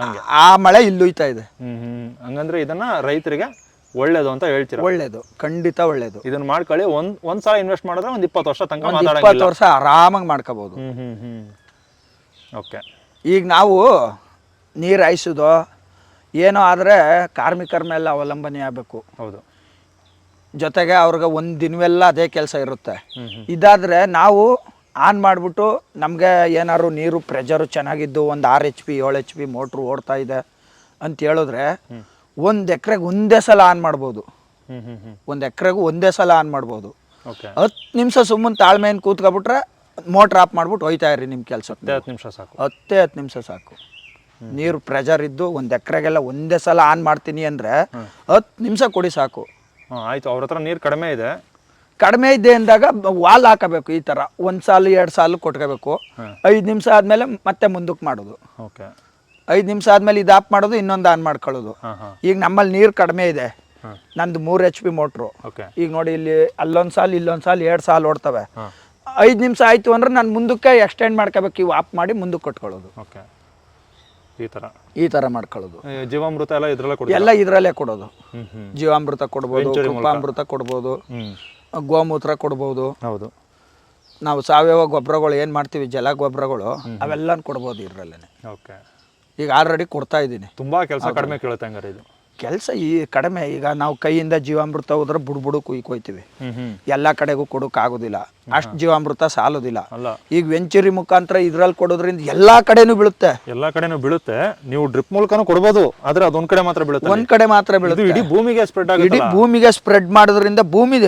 ಆ ಮಳೆ ಇಲ್ಲೂಯ್ತಾ ಹುಯ್ತಾ ಇದೆ. ಹ್ಮ್ ಹ್ಮ್. ಹಂಗಂದ್ರೆ ಇದನ್ನ ರೈತರಿಗೆ ಒಳ್ಳೇದು ಅಂತ ಹೇಳ್ತೀರಾ? ಒಳ್ಳೇದು ಖಂಡಿತ ಒಳ್ಳೇದು. ಇದನ್ನ ಮಾಡ್ಕೊಳ್ಳಿ ಒಂದ್ ಒಂದ್ ಸಲ ಇನ್ವೆಸ್ಟ್ ಮಾಡಿದ್ರೆ ಒಂದ್ ಇಪ್ಪತ್ತು ವರ್ಷ ತನಕ ಒಂದು ಮಾತಾಡಂಗಿಲ್ಲ. ಇಪ್ಪತ್ತು ವರ್ಷ ಆರಾಮಾಗಿ ಮಾಡ್ಕೋಬೋದು. ಹ್ಮ್ ಹ್ಮ್ ಹ್ಮ್. ಓಕೆ ಈಗ ನಾವು ನೀರ್ ಹಾಯಿಸೋದು ಏನೋ ಆದ್ರೆ ಕಾರ್ಮಿಕರ ಮೇಲೆ ಅವಲಂಬನೆ ಆಗಬೇಕು. ಹೌದು. ಜೊತೆಗೆ ಅವ್ರಿಗೆ ಒಂದ್ ದಿನವೆಲ್ಲ ಅದೇ ಕೆಲಸ ಇರುತ್ತೆ. ಹ್ಮ್ ಇದಾದರೆ ನಾವು ಆನ್ ಮಾಡಿಬಿಟ್ಟು ನಮಗೆ ಏನಾದ್ರು ನೀರು ಪ್ರೆಜರು ಚೆನ್ನಾಗಿದ್ದು ಒಂದು ಆರ್ ಎಚ್ ಪಿ ಏಳು ಎಚ್ ಪಿ ಮೋಟ್ರು ಓಡ್ತಾ ಇದೆ ಅಂತ ಹೇಳಿದ್ರೆ ಒಂದು ಎಕ್ರೆಗೆ ಒಂದೇ ಸಲ ಆನ್ ಮಾಡ್ಬೋದು. ಒಂದು ಎಕ್ರೆಗೂ ಒಂದೇ ಸಲ ಆನ್ ಮಾಡ್ಬೋದು. ಓಕೆ. ಹತ್ತು ನಿಮಿಷ ಸುಮ್ಮನೆ ತಾಳ್ಮೆಯನ್ನು ಕೂತ್ಕೊಬಿಟ್ರೆ ಮೋಟ್ರ್ ಆಫ್ ಮಾಡ್ಬಿಟ್ಟು ಹೋಯ್ತಾ ಇರಿ ನಿಮ್ಮ ಕೆಲಸ ಹತ್ತು ನಿಮಿಷ ಸಾಕು. ಹತ್ತೇ ಹತ್ತು ನಿಮಿಷ ಸಾಕು. ನೀರು ಪ್ರೆಜರ್ ಇದ್ದು ಒಂದು ಎಕರೆಗೆಲ್ಲ ಒಂದೇ ಸಲ ಆನ್ ಮಾಡ್ತೀನಿ ಅಂದರೆ ಹತ್ತು ನಿಮಿಷ ಕೊಡಿ ಸಾಕು. ಆಯಿತು. ಅವ್ರ ಹತ್ರ ನೀರು ಕಡಿಮೆ ಇದೆ. ಕಡಿಮೆ ಇದೆ ಅಂದಾಗ ವಾಲ್ ಹಾಕಬೇಕು ಈ ಥರ ಒಂದು ಸಾಲು ಎರಡು ಸಾಲು ಕೊಟ್ಕೋಬೇಕು. ಐದು ನಿಮಿಷ ಆದಮೇಲೆ ಮತ್ತೆ ಮುಂದಕ್ಕೆ ಮಾಡೋದು. ಓಕೆ. ಐದು ನಿಮಿಷ ಆದಮೇಲೆ ಇದು ಆಪ್ ಮಾಡೋದು ಇನ್ನೊಂದು ಆನ್ ಮಾಡ್ಕೊಳ್ಳೋದು. ಈಗ ನಮ್ಮಲ್ಲಿ ನೀರು ಕಡಿಮೆ ಇದೆ. ನಂದು ಮೂರು ಎಚ್ ಪಿ ಮೋಟ್ರು ಓಕೆ ಈಗ ನೋಡಿ ಇಲ್ಲಿ ಅಲ್ಲೊಂದು ಸಾಲು ಇಲ್ಲೊಂದು ಸಾಲು ಎರಡು ಸಾಲು ಓಡ್ತವೆ. ಐದ್ ನಿಮಿಷ ಆಯಿತು ಅಂದ್ರೆ ನಾನು ಮುಂದಕ್ಕೆ ಎಕ್ಸ್ಟೆಂಡ್ ಮಾಡ್ಕೋಬೇಕು ಇವು ಆಪ್ ಮಾಡಿ ಮುಂದಕ್ಕೆ ಕೊಟ್ಕೊಳ್ಳೋದು. ಓಕೆ ಈ ಥರ ಈ ಥರ ಮಾಡ್ಕೊಳ್ಳೋದು. ಜೀವಾಮೃತ ಎಲ್ಲ ಇದರಲ್ಲೇ ಕೊಡೋದು ಎಲ್ಲ ಇದರಲ್ಲೇ ಕೊಡೋದು. ಜೀವಾಮೃತ ಕೊಡ್ಬೋದು ಕೃಪಾಮೃತ ಕೊಡ್ಬೋದು ಗೋಮೂತ್ರ ಕೊಡ್ಬೋದು. ಹೌದು. ನಾವು ಸಾವಯವ ಗೊಬ್ಬರಗಳು ಏನು ಮಾಡ್ತೀವಿ ಜಲ ಗೊಬ್ಬರಗಳು ಅವೆಲ್ಲ ಕೊಡ್ಬೋದು ಇದರಲ್ಲೇ ಓಕೆ ಈಗ ಆಲ್ರೆಡಿ ಕೊಡ್ತಾ ಇದ್ದೀನಿ. ತುಂಬಾ ಕೆಲಸ ಕಡಿಮೆ ಕೇಳುತ್ತೆ ಹಂಗಾರೆ ಇದು. ಕೆಲಸ ಈ ಕಡಿಮೆ ಈಗ ನಾವು ಕೈಯಿಂದ ಜೀವಾಮೃತ ಹೋದ್ರೆ ಬುಡ್ ಬುಡು ಕುಯ್ ಕೊಯ್ತೀವಿ. ಹ್ಮ್ ಹ್ಮ್. ಎಲ್ಲ ಕಡೆಗೂ ಕೊಡೋಕ್ಕಾಗೋದಿಲ್ಲ ಅಷ್ಟು ಜೀವಾಮೃತ ಸಾಲೋದಿಲ್ಲ. ಅಲ್ಲ. ಈಗ ವೆಂಚುರಿ ಮುಖಾಂತರ ಇದ್ರಲ್ಲಿ ಕೊಡೋದ್ರಿಂದ ಎಲ್ಲಾ ಕಡೆನೂ ಬೀಳುತ್ತೆ. ಎಲ್ಲಾ ಕಡೆನೂ ಬೀಳುತ್ತೆ. ನೀವು ಡ್ರಿಪ್ ಮೂಲಕನೂ ಕೊಡ್ಬೋದು ಆದ್ರೆ ಅದೊಂದ್ ಕಡೆ ಮಾತ್ರ ಬೀಳುತ್ತೆ. ಒಂದ್ ಕಡೆ ಮಾತ್ರ ಬೀಳುತ್ತೆ. ಇಡೀ ಭೂಮಿಗೆ ಸ್ಪ್ರೆಡ್ ಇಡೀ ಭೂಮಿಗೆ ಸ್ಪ್ರೆಡ್ ಮಾಡೋದ್ರಿಂದ ಭೂಮಿ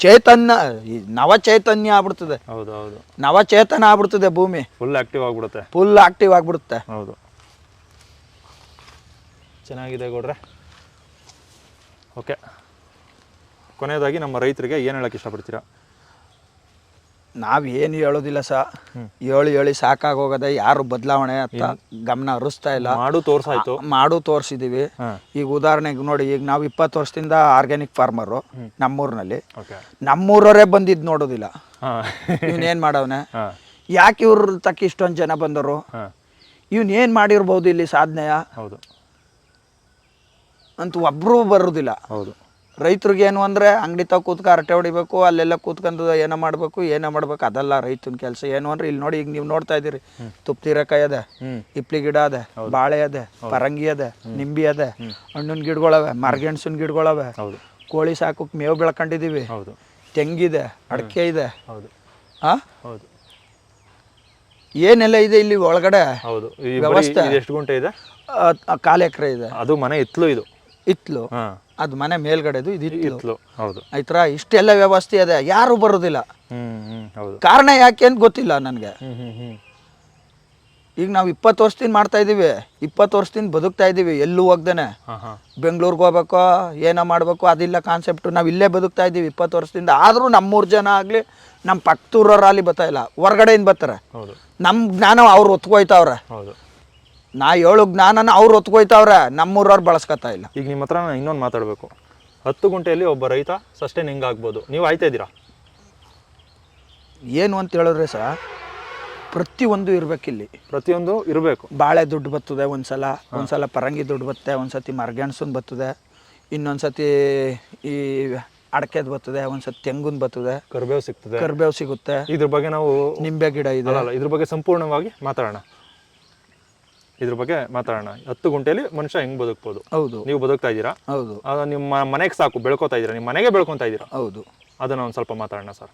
ಚೈತನ್ಯ ನವ ಚೈತನ್ಯ ಆಗ್ಬಿಡ್ತದೆ. ಹೌದು ಹೌದು. ನವ ಚೇತನ ಆಗ್ಬಿಡ್ತದೆ ಭೂಮಿ. ಫುಲ್ ಆಕ್ಟಿವ್ ಆಗ್ಬಿಡುತ್ತೆ. ಫುಲ್ ಆಕ್ಟಿವ್ ಆಗ್ಬಿಡುತ್ತೆ. ಹೌದು. ಚೆನ್ನಾಗಿದೆ ಗೌಡ್ರೆ. ಓಕೆ. ಕೊನೆಯದಾಗಿ ನಮ್ಮ ರೈತರಿಗೆ ಏನು ಹೇಳಕ್ಕೆ ಇಷ್ಟಪಡ್ತೀರಾ? ಏನು ಹೇಳೋದಿಲ್ಲ ಸ ಹೇಳಿ ಹೇಳಿ ಸಾಕಾಗೋಗದೆ ಯಾರು ಬದಲಾವಣೆ ಅಂತ ಗಮನ ಹರಿಸ್ತಾ ಇಲ್ಲ. ಮಾಡು ತೋರ್ಸಾಯ್ತು. ಮಾಡು ತೋರಿಸಿದ್ದೀವಿ ಈಗ ಉದಾಹರಣೆಗೆ ನೋಡಿ ಈಗ ನಾವು ಇಪ್ಪತ್ತು ವರ್ಷದಿಂದ ಆರ್ಗ್ಯಾನಿಕ್ ಫಾರ್ಮರು ನಮ್ಮೂರಿನಲ್ಲಿ. ನಮ್ಮೂರವರೇ ಬಂದಿದ್ದು ನೋಡೋದಿಲ್ಲ. ಇವನೇನು ಮಾಡವನೆ? <laughs> ಯಾಕೆ ಇವ್ರ ತಕ್ಕ ಇಷ್ಟೊಂದು ಜನ ಬಂದರು ಇವನೇನು ಇವನ್ ಏನು ಮಾಡಿರ್ಬೋದು ಇಲ್ಲಿ ಸಾಧನೆಯ? ಹೌದು. ಅಂತ ಒಬ್ಬರೂ ಬರೋದಿಲ್ಲ. ಹೌದು. ರೈತರಿಗೆ ಏನು ಅಂದರೆ ಅಂಗಡಿ ತಾವ ಕೂತ್ಕ ಅರಟೆ ಹೊಡಿಬೇಕು ಅಲ್ಲೆಲ್ಲ ಕೂತ್ಕೊಂಡು ಏನ ಮಾಡಬೇಕು ಏನ ಮಾಡ್ಬೇಕು ಅದಲ್ಲ ರೈತನ ಕೆಲಸ. ಏನು ಅಂದ್ರೆ ಇಲ್ಲಿ ನೋಡಿ ಈಗ ನೀವು ನೋಡ್ತಾ ಇದ್ದೀರಿ ತುಪ್ತಿರಕಾಯಿ ಅದ ಇಪ್ಲಿ ಗಿಡ ಅದ ಬಾಳೆ ಅದ ಪರಂಗಿ ಅದ ನಿಂಬಿ ಅದ ಹಣ್ಣಿನ ಗಿಡಗಳವೆ ಮರಗೆಣಸಿನ ಗಿಡಗಳವೆ ಕೋಳಿ ಸಾಕು ಮೇವು ಬೆಳ್ಕೊಂಡಿದ್ದೀವಿ ತೆಂಗಿದೆ ಅಡಕೆ ಇದೆ. ಹೌದು. ಏನೆಲ್ಲ ಇದೆ ಇಲ್ಲಿ ಒಳಗಡೆ? ಹೌದು. ಇದು ಎಷ್ಟು ಗುಂಟೆ ಇದೆ? ಕಾಲು ಎಕರೆ ಇದೆ. ಅದು ಮನೆ ಇತ್ಲು ಇದು. ಇತ್ಲು. ಅದು ಮನೆ ಮೇಲ್ಗಡೆದು ಇದು ಇತ್ಲು. ಹೌದು. ಇಷ್ಟೆಲ್ಲ ವ್ಯವಸ್ಥೆ ಇದೆ. ಯಾರು ಬರೋದಿಲ್ಲ. ಕಾರಣ ಯಾಕೆ ಅಂತ ಗೊತ್ತಿಲ್ಲ ನನಗೆ. ಈಗ ನಾವು ಇಪ್ಪತ್ತು ವರ್ಷದಿಂದ ಮಾಡ್ತಾ ಇದೀವಿ. ಇಪ್ಪತ್ತು ವರ್ಷದಿಂದ ಬದುಕ್ತಾ ಇದ್ದೀವಿ ಎಲ್ಲೂ ಹೋಗ್ದೇನೆ. ಬೆಂಗಳೂರಿಗೆ ಹೋಗ್ಬೇಕೋ ಏನೋ ಮಾಡಬೇಕು ಅದಿಲ್ಲ ಕಾನ್ಸೆಪ್ಟು ನಾವು ಇಲ್ಲೇ ಬದುಕ್ತಾ ಇದ್ದೀವಿ ಇಪ್ಪತ್ತು ವರ್ಷದಿಂದ. ಆದರೂ ನಮ್ಮೂರು ಜನ ಆಗಲಿ ನಮ್ಮ ಪಕ್ಕದೂರಲ್ಲಿ ಬರ್ತಾ ಇಲ್ಲ. ಹೊರ್ಗಡೆಯಿಂದ ಬರ್ತಾರೆ. ನಮ್ಮ ಜ್ಞಾನ ಅವ್ರು ಒತ್ಕೋಯ್ತಾವ್ರೆ. ನಾ ಹೇಳು ಜ್ಞಾನನ ಅವ್ರು ಒತ್ಕೊಯ್ತಾವ್ರೆ ನಮ್ಮೂರವ್ರು ಬಳಸ್ಕೊತಾ ಇಲ್ಲ. ಈಗ ನಿಮ್ಮ ಹತ್ರ ನಾನು ಇನ್ನೊಂದು ಮಾತಾಡಬೇಕು. ಹತ್ತು ಗುಂಟೆಯಲ್ಲಿ ಒಬ್ಬ ರೈತ ಸಸ್ಟೈನ್ ಹೆಂಗೆ ಆಗ್ಬೋದು. ನೀವು ಆಯ್ತಾ ಇದ್ದೀರಾ? ಏನು ಅಂತ ಹೇಳಿದ್ರೆ ಸರ್ ಪ್ರತಿಯೊಂದು ಇರ್ಬೇಕಿಲ್ಲಿ. ಪ್ರತಿಯೊಂದು ಇರಬೇಕು. ಬಾಳೆ ದುಡ್ಡು ಬತ್ತದೆ ಒಂದ್ಸಲ ಒಂದ್ಸಲ ಪರಂಗಿ ದುಡ್ಡು ಬತ್ತೆ ಒಂದ್ಸತಿ ಮರಗೆಣಸನ್ ಬರ್ತದೆ ಇನ್ನೊಂದ್ಸತಿ ಈ ಅಡಕೆದ್ ಬತ್ತದೆ ಒಂದ್ಸತಿ ತೆಂಗುನ್ ಬತ್ತದೆ ಕರ್ಬೇವು ಸಿಗ್ತದೆ. ಕರ್ಬೇವು ಸಿಗುತ್ತೆ. ಇದ್ರ ಬಗ್ಗೆ ನಾವು ನಿಂಬೆ ಗಿಡ ಇದೆ. ಅಲ್ಲ ಇದ್ರ ಬಗ್ಗೆ ಸಂಪೂರ್ಣವಾಗಿ ಮಾತಾಡೋಣ. ಇದ್ರ ಬಗ್ಗೆ ಮಾತಾಡೋಣ. ಹತ್ತು ಗುಂಟೆಯಲ್ಲಿ ಮನುಷ್ಯ ಹೆಂಗ್ ಬದುಕ್ಬೋದು? ಹೌದು. ನೀವು ಬದುಕ್ತಾ ಇದ್ದೀರಾ? ಹೌದು. ಅದು ನಿಮ್ಮ ಮನೆಗೆ ಸಾಕು ಬೆಳ್ಕೊತಾ ಇದ್ದೀರಾ? ನಿಮ್ಮ ಮನೆಗೆ ಬೆಳ್ಕೊತಾ ಇದ್ದೀರಾ? ಹೌದು. ಅದನ್ನ ಒಂದು ಸ್ವಲ್ಪ ಮಾತಾಡೋಣ ಸರ್.